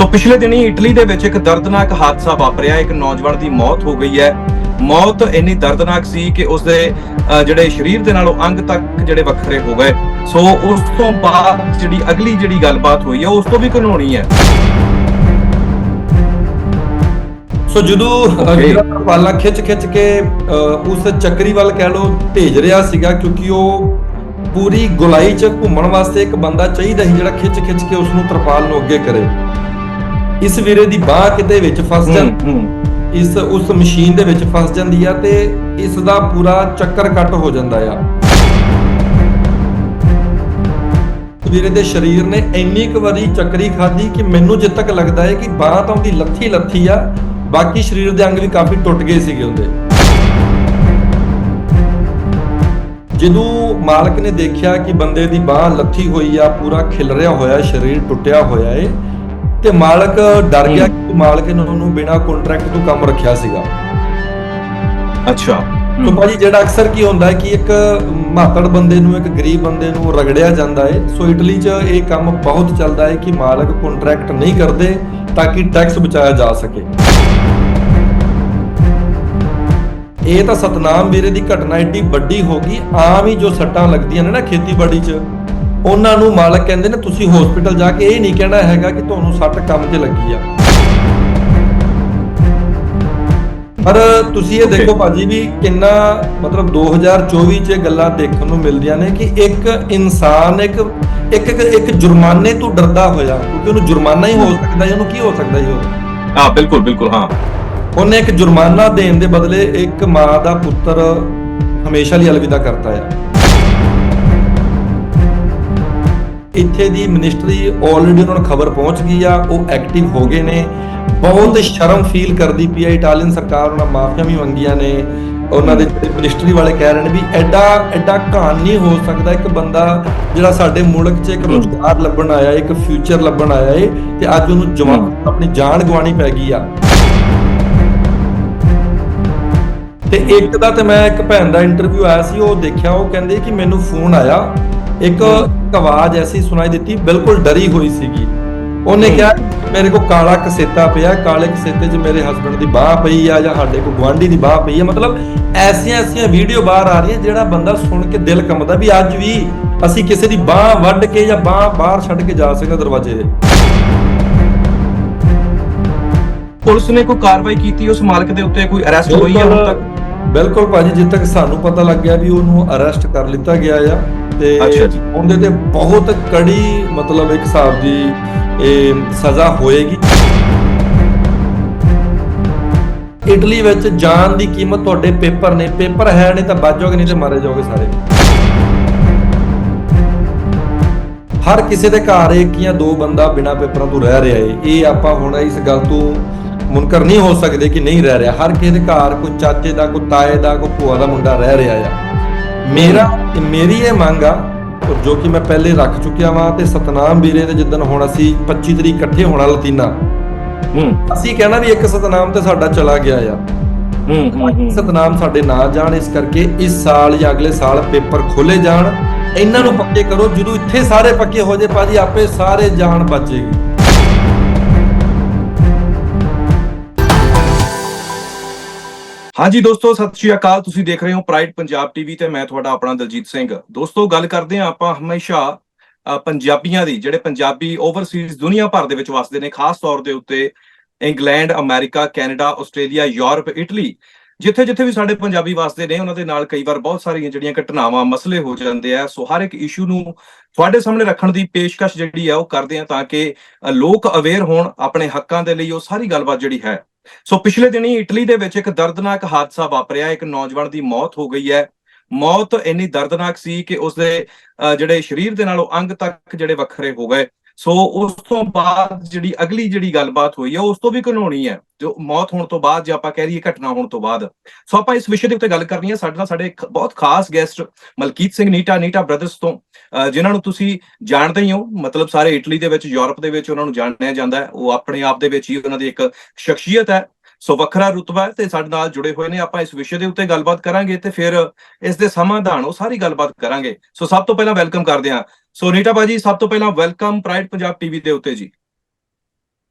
ਸੋ ਪਿਛਲੇ ਦਿਨੀ ਇਟਲੀ ਦੇ ਵਿੱਚ ਇੱਕ ਦਰਦਨਾਕ ਹਾਦਸਾ ਵਾਪਰਿਆ। ਇੱਕ ਨੌਜਵਾਨ ਦੀ ਮੌਤ ਹੋ ਗਈ ਹੈ। ਮੌਤ ਇੰਨੀ ਦਰਦਨਾਕ ਸੀ ਕਿ ਉਸਦੇ ਅਹ, ਜਿਹੜੇ ਸਰੀਰ ਦੇ ਨਾਲੋਂ ਅੰਗ ਤੱਕ ਜਿਹੜੇ ਵੱਖਰੇ ਹੋ ਗਏ। ਸੋ ਉਸ ਤੋਂ ਬਾਅਦ ਜਿਹੜੀ ਅਗਲੀ ਜਿਹੜੀ ਗੱਲਬਾਤ ਹੋਈ ਹੈ ਉਸ ਤੋਂ ਵੀ ਘਨੋਣੀ ਹੈ। ਸੋ ਜਦੋਂ ਤਰਪਾਲਾਂ ਖਿੱਚ ਖਿੱਚ ਕੇ ਉਸ ਚੱਕਰੀ ਵੱਲ ਕਹਿ ਲੋ ਭੇਜ ਰਿਹਾ ਸੀਗਾ ਕਿਉਂਕਿ ਉਹ ਪੂਰੀ ਗੁਲਾਈ 'ਚ ਘੁੰਮਣ ਵਾਸਤੇ ਇੱਕ ਬੰਦਾ ਚਾਹੀਦਾ ਸੀ ਜਿਹੜਾ ਖਿੱਚ ਖਿੱਚ ਕੇ ਉਸ ਨੂੰ ਤਰਪਾਲ ਨੂੰ ਅੱਗੇ ਕਰੇ। ਇਸ ਵੀਰੇ ਦੀ ਬਾਹ ਕਿਤੇ ਵਿੱਚ ਫਸ ਜਾਂਦੀ ਇਸ ਉਸ ਮਸ਼ੀਨ ਦੇ ਵਿੱਚ ਫਸ ਜਾਂਦੀ ਆ ਤੇ ਇਸ ਦਾ ਪੂਰਾ ਚੱਕਰ ਕੱਟ ਹੋ ਜਾਂਦਾ ਆ। ਵੀਰੇ ਦੇ ਸਰੀਰ ਨੇ ਇੰਨੀ ਕੁ ਵਾਰੀ ਚੱਕਰੀ ਖਾਧੀ ਕਿ ਮੈਨੂੰ ਜਿੱਦ ਤੱਕ ਲੱਗਦਾ ਹੈ ਕਿ ਬਾਹ ਤਾਂ ਉਹਦੀ ਲੱਥੀ ਲੱਥੀ ਆ ਬਾਕੀ ਸਰੀਰ ਦੇ ਅੰਗ ਵੀ ਕਾਫੀ ਟੁੱਟ ਗਏ ਸੀਗੇ ਉਹਦੇ। ਜਦੋਂ ਮਾਲਕ ਨੇ ਦੇਖਿਆ ਕਿ ਬੰਦੇ ਦੀ ਬਾਹ ਲੱਥੀ ਹੋਈ ਆ ਪੂਰਾ ਖਿਲਰਿਆ ਹੋਇਆ ਸਰੀਰ ਟੁੱਟਿਆ ਹੋਇਆ ਏ ਤੇ ਮਾਲਕ ਡਰ ਗਿਆ ਕਿ ਮਾਲਕ ਨੇ ਉਹਨੂੰ ਬਿਨਾ ਕੰਟਰੈਕਟ ਤੋਂ ਕੰਮ ਰੱਖਿਆ ਸੀਗਾ। ਅੱਛਾ। ਤੋਂ ਭਾਜੀ ਜਿਹੜਾ ਅਕਸਰ ਕੀ ਹੁੰਦਾ ਹੈ ਕਿ ਇੱਕ ਮਾਤੜ ਬੰਦੇ ਨੂੰ ਇੱਕ ਗਰੀਬ ਬੰਦੇ ਨੂੰ ਰਗੜਿਆ ਜਾਂਦਾ ਹੈ। ਸੋ ਇਟਲੀ 'ਚ ਇਹ ਕੰਮ ਬਹੁਤ ਚੱਲਦਾ ਹੈ ਕਿ ਮਾਲਕ ਕੰਟਰੈਕਟ ਨਹੀਂ ਕਰਦੇ ਤਾਂ ਕਿ ਟੈਕਸ ਬਚਾਇਆ ਜਾ ਸਕੇ। ਇਹ ਤਾਂ ਸਤਨਾਮ ਵੀਰੇ ਦੀ ਘਟਨਾ ਏਡੀ ਵੱਡੀ ਹੋ ਗਈ ਆਮ ਹੀ ਜੋ ਸੱਟਾਂ ਲੱਗਦੀਆਂ ਨੇ ਨਾ ਖੇਤੀਬਾੜੀ 'ਚ। ਉਹਨਾਂ ਨੂੰ ਮਾਲਕ ਕਹਿੰਦੇ ਨੇ ਤੁਸੀਂ ਹਸਪੀਟਲ ਜਾ ਕੇ ਇਹ ਨਹੀਂ ਕਹਿਣਾ ਹੈਗਾ ਕਿ ਤੁਹਾਨੂੰ ਸੱਟ ਕੰਮ 'ਤੇ ਲੱਗੀ ਆ। ਪਰ ਤੁਸੀਂ ਇਹ ਦੇਖੋ ਭਾਜੀ ਵੀ ਕਿੰਨਾ ਮਤਲਬ 2024 ਚ ਇਹ ਗੱਲਾਂ ਦੇਖਣ ਨੂੰ ਮਿਲਦੀਆਂ ਨੇ ਕਿ ਇੱਕ ਇਨਸਾਨ ਇੱਕ ਇੱਕ ਇੱਕ- ਇੱਕ ਜੁਰਮਾਨੇ ਤੋਂ ਡਰਦਾ ਹੋਇਆ ਕਿਉਂਕਿ ਉਹਨੂੰ ਜੁਰਮਾਨਾ ਹੀ ਹੋ ਸਕਦਾ ਹੈ ਉਹਨੂੰ ਕੀ ਹੋ ਸਕਦਾ ਹੈ ਉਹ? ਹਾਂ ਬਿਲਕੁਲ ਬਿਲਕੁਲ ਹਾਂ। ਉਹਨੇ ਇੱਕ ਜੁਰਮਾਨਾ ਦੇਣ ਦੇ ਬਦਲੇ ਇੱਕ ਮਾਂ ਦਾ ਪੁੱਤਰ ਹਮੇਸ਼ਾ ਲਈ ਅਲਵਿਦਾ ਕਰਤਾ ਹੈ ਇੱਥੇ ਦੀ ਮਿਨਿਸਟਰੀ ਆਲਰੇਡੀ ਉਹਨਾਂ ਨੂੰ ਖਬਰ ਪਹੁੰਚ ਗਈ ਆ ਉਹ ਐਕਟਿਵ ਹੋ ਗਏ ਨੇ। ਬਹੁਤ ਸ਼ਰਮ ਫੀਲ ਕਰਦੀ ਪਈ ਆ ਇਟਾਲੀਅਨ ਸਰਕਾਰ ਉਹਨਾਂ ਮਾਫੀਆਂ ਵੀ ਮੰਗੀਆਂ ਨੇ। ਉਹਨਾਂ ਦੇ ਜਿਹੜੇ ਮਿਨਿਸਟਰੀ ਵਾਲੇ ਕਹਿ ਰਹੇ ਨੇ ਵੀ ਐਡਾ ਐਡਾ ਘਾਣ ਨਹੀਂ ਹੋ ਸਕਦਾ ਇੱਕ ਬੰਦਾ ਜਿਹੜਾ ਸਾਡੇ ਮੁਲਕ 'ਚ ਇੱਕ ਰੋਜ਼ਗਾਰ ਲੱਭਣ ਆਇਆ ਇੱਕ ਫਿਊਚਰ ਲੱਭਣ ਆਇਆ ਏ ਤੇ ਅੱਜ ਉਹਨੂੰ ਜਵਾਨ ਆਪਣੀ ਜਾਨ ਗਵਾਣੀ ਪੈ ਗਈ ਆ। ਤੇ ਇੱਕ ਦਾ ਤੇ ਮੈਂ ਇੱਕ ਭੈਣ ਦਾ ਇੰਟਰਵਿਊ ਆਇਆ ਸੀ ਉਹ ਦੇਖਿਆ ਉਹ ਕਹਿੰਦੇ ਕਿ ਮੈਨੂੰ ਫੋਨ ਆਇਆ। ਇੱਕ ਆਵਾਜ਼ ਐਸੀ ਸੁਣਾਈ ਦਿੱਤੀ ਬਿਲਕੁਲ ਡਰੀ ਹੋਈ ਸੀਗੀ। ਉਹਨੇ ਕਿਹਾ ਮੇਰੇ ਕੋ ਕਾਲਾ ਕਸੇਤਾ ਪਿਆ ਕਾਲੇ ਕਸੇਤੇ 'ਚ ਮੇਰੇ ਹਸਬੰਡ ਦੀ ਬਾਹ ਪਈ ਆ ਜਾਂ ਸਾਡੇ ਕੋ ਗਵਾਂਢੀ ਦੀ ਬਾਹ ਪਈ ਆ। ਮਤਲਬ ਐਸੀਆਂ ਐਸੀਆਂ ਵੀਡੀਓ ਬਾਹਰ ਆ ਰਹੀਆਂ ਜਿਹੜਾ ਬੰਦਾ ਸੁਣ ਕੇ ਦਿਲ ਕੰਬਦਾ ਵੀ ਅੱਜ ਵੀ ਅਸੀਂ ਕਿਸੇ ਦੀ ਬਾਹ ਵੱਢ ਕੇ ਜਾਂ ਬਾਹ ਬਾਹਰ ਛੱਡ ਕੇ ਜਾ ਸਕਦੇ ਦਰਵਾਜ਼ੇ ਦੇ ਪੁਲਿਸ ਨੇ ਕੋਈ ਕਾਰਵਾਈ ਕੀਤੀ ਉਸ ਮਾਲਕ ਦੇ ਉੱਤੇ ਕੋਈ ਅਰੈਸਟ ਹੋਈ ਹੈ ਹੁਣ ਤੱਕ? ਬਿਲਕੁਲ ਭਾਜੀ ਜਿੱਦ ਤੱਕ ਸਾਨੂੰ ਪਤਾ ਲੱਗਿਆ ਵੀ ਉਹਨੂੰ ਅਰੈਸਟ ਕਰ ਲਿੱਤਾ ਗਿਆ ਆ। ਤੇ ਅੱਛਾ ਜੀ। ਉਹਦੇ ਤੇ ਬਹੁਤ ਕੜੀ ਮਤਲਬ ਇੱਕ ਹਿਸਾਬ ਦੀ ਇਹ ਸਜ਼ਾ ਹੋਏਗੀ। ਇਟਲੀ ਵਿੱਚ ਜਾਨ ਦੀ ਕੀਮਤ ਤੁਹਾਡੇ ਪੇਪਰ ਨੇ। ਪੇਪਰ ਹੈ ਨਹੀਂ ਤਾਂ ਬਚ ਜਾਓਗੇ ਨਹੀਂ ਤੇ ਮਾਰੇ ਜਾਓਗੇ ਸਾਰੇ। ਹਰ ਕਿਸੇ ਦੇ ਘਰ ਇੱਕ ਜਾਂ ਦੋ ਬੰਦਾ ਬਿਨਾ ਪੇਪਰਾਂ ਤੋਂ ਰਹਿ ਰਿਹਾ ਏ। ਇਹ ਆਪਾਂ ਹੁਣ ਇਸ ਗੱਲ ਤੋਂ ਮੁਨਕਰ ਨਹੀਂ ਹੋ ਸਕਦੇ ਕਿ ਨਹੀਂ ਰਹਿ ਰਿਹਾ। ਹਰ ਕਿਸੇ ਦੇ ਘਰ ਕੋਈ ਚਾਚੇ ਦਾ ਕੋਈ ਤਾਏ ਦਾ ਕੋਈ ਭੂਆ ਦਾ ਮੁੰਡਾ ਰਹਿ ਰਿਹਾ ਆ। ਮੇਰਾ ਮੇਰੀ ਇਹ ਮੰਗ ਆ ਜੋ ਕਿ ਮੈਂ ਪਹਿਲੇ ਰੱਖ ਚੁੱਕਿਆ ਵਾਂ ਤੇ ਸਤਨਾਮ ਵੀਰੇ ਦੇ ਜਿੱਦਣ ਹੁਣ ਅਸੀਂ 25 ਤਰੀਕ ਇਕੱਠੇ ਹੋਣਾ ਲਤੀਨਾ। ਹੂੰ। ਅਸੀਂ ਕਹਿਣਾ ਵੀ ਇੱਕ ਸਤਨਾਮ ਤੇ ਸਾਡਾ ਚਲਾ ਗਿਆ ਆ। ਹੂੰ ਸਤਨਾਮ ਸਾਡੇ ਨਾ ਜਾਣ ਇਸ ਕਰਕੇ ਇਸ ਸਾਲ ਜਾਂ ਅਗਲੇ ਸਾਲ ਪੇਪਰ ਖੋਲੇ ਜਾਣ। ਇਹਨਾਂ ਨੂੰ ਪੱਕੇ ਕਰੋ ਜਦੋਂ ਇੱਥੇ ਸਾਰੇ ਪੱਕੇ ਹੋ ਜੇ ਭਾਜੀ ਆਪੇ ਸਾਰੇ ਜਾਨ ਬਚੇਗੀ ਹਾਂਜੀ ਦੋਸਤੋ, ਸਤਿ ਸ਼੍ਰੀ ਅਕਾਲ। ਤੁਸੀਂ ਦੇਖ ਰਹੇ ਹੋ ਪ੍ਰਾਈਡ ਪੰਜਾਬ ਟੀਵੀ ਤੇ ਮੈਂ ਤੁਹਾਡਾ ਆਪਣਾ ਦਲਜੀਤ ਸਿੰਘ। ਦੋਸਤੋ, ਗੱਲ ਕਰਦੇ ਹਾਂ ਆਪਾਂ ਹਮੇਸ਼ਾ ਪੰਜਾਬੀਆਂ ਦੀ, ਜਿਹੜੇ ਪੰਜਾਬੀ ਓਵਰਸੀਜ਼ ਦੁਨੀਆ ਭਰ ਦੇ ਵਿੱਚ ਵਸਦੇ ਨੇ, ਖਾਸ ਤੌਰ ਦੇ ਉੱਤੇ England, America, Canada, Australia, Europe, Italy. ਜਿੱਥੇ ਜਿੱਥੇ ਵੀ ਸਾਡੇ ਪੰਜਾਬੀ ਵਸਦੇ ਨੇ, ਉਹਨਾਂ ਦੇ ਨਾਲ ਕਈ ਵਾਰ ਬਹੁਤ ਸਾਰੀਆਂ ਜਿਹੜੀਆਂ ਘਟਨਾਵਾਂ, ਮਸਲੇ ਹੋ ਜਾਂਦੇ ਆ। ਸੋ ਹਰ ਇੱਕ ਇਸ਼ੂ ਨੂੰ ਤੁਹਾਡੇ ਸਾਹਮਣੇ ਰੱਖਣ ਦੀ ਪੇਸ਼ਕਸ਼ ਜਿਹੜੀ ਆ, ਉਹ ਕਰਦੇ ਆ ਤਾਂ ਕਿ ਲੋਕ ਅਵੇਅਰ ਹੋਣ ਆਪਣੇ ਹੱਕਾਂ ਦੇ ਲਈ ਉਹ ਸਾਰੀ ਗੱਲਬਾਤ ਜਿਹੜੀ ਹੈ। ਸੋ ਪਿਛਲੇ ਦਿਨੀ ਇਟਲੀ ਦੇ ਵਿੱਚ ਇੱਕ ਦਰਦਨਾਕ ਹਾਦਸਾ ਵਾਪਰਿਆ ਇੱਕ ਨੌਜਵਾਨ ਦੀ ਮੌਤ ਹੋ ਗਈ ਹੈ। ਮੌਤ ਇੰਨੀ ਦਰਦਨਾਕ ਸੀ ਕਿ ਉਸਦੇ ਅਹ, ਜਿਹੜੇ ਸਰੀਰ ਦੇ ਨਾਲੋਂ ਅੰਗ ਤੱਕ ਜਿਹੜੇ ਵੱਖਰੇ ਹੋ ਗਏ। ਸੋ ਉਸ ਤੋਂ ਬਾਅਦ ਜਿਹੜੀ ਅਗਲੀ ਜਿਹੜੀ ਗੱਲਬਾਤ ਹੋਈ ਹੈ ਉਸ ਤੋਂ ਵੀ ਘਨੋਣੀ ਹੈ ਜੋ ਮੌਤ ਹੋਣ ਤੋਂ ਬਾਅਦ ਜੇ ਆਪਾਂ ਕਹਿ ਲਈਏ ਘਟਨਾ ਹੋਣ ਤੋਂ ਬਾਅਦ। ਸੋ ਆਪਾਂ ਇਸ ਵਿਸ਼ੇ ਦੇ ਉੱਤੇ ਗੱਲ ਕਰਨੀ ਹੈ ਸਾਡੇ ਨਾਲ ਸਾਡੇ ਇੱਕ ਬਹੁਤ ਖਾਸ ਗੈਸਟ ਮਲਕੀਤ ਸਿੰਘ ਨੀਟਾ ਨੀਟਾ ਬ੍ਰਦਰਸ ਤੋਂ ਅਹ, ਜਿਨ੍ਹਾਂ ਨੂੰ ਤੁਸੀਂ ਜਾਣਦੇ ਹੀ ਹੋ ਮਤਲਬ ਸਾਰੇ ਇਟਲੀ ਦੇ ਵਿੱਚ ਯੂਰਪ ਦੇ ਵਿੱਚ ਉਹਨਾਂ ਨੂੰ ਜਾਣਿਆ ਜਾਂਦਾ ਹੈ। ਉਹ ਆਪਣੇ ਆਪ ਦੇ ਵਿੱਚ ਹੀ ਉਹਨਾਂ ਦੀ ਇੱਕ ਸ਼ਖਸੀਅਤ ਹੈ। ਸੋ ਵੱਖਰਾ ਰੁਤਬਾ ਹੈ ਤੇ ਸਾਡੇ ਨਾਲ ਜੁੜੇ ਹੋਏ ਨੇ। ਆਪਾਂ ਇਸ ਵਿਸ਼ੇ ਦੇ ਉੱਤੇ ਗੱਲਬਾਤ ਕਰਾਂਗੇ ਤੇ ਫਿਰ ਇਸ ਦੇ ਸਮਾਧਾਨ ਉਹ ਸਾਰੀ ਗੱਲਬਾਤ ਕਰਾਂਗੇ। ਸੋ ਸਭ ਤੋਂ ਪਹਿਲਾਂ ਵੈਲਕਮ ਕਰਦੇ ਹਾਂ ਸੋ ਨੀਟਾ ਬਾਜੀ ਸਭ ਤੋਂ ਪਹਿਲਾਂ ਵੈਲਕਮ ਪ੍ਰਾਈਡ ਪੰਜਾਬ ਟੀਵੀ ਦੇ ਉੱਤੇ ਜੀ।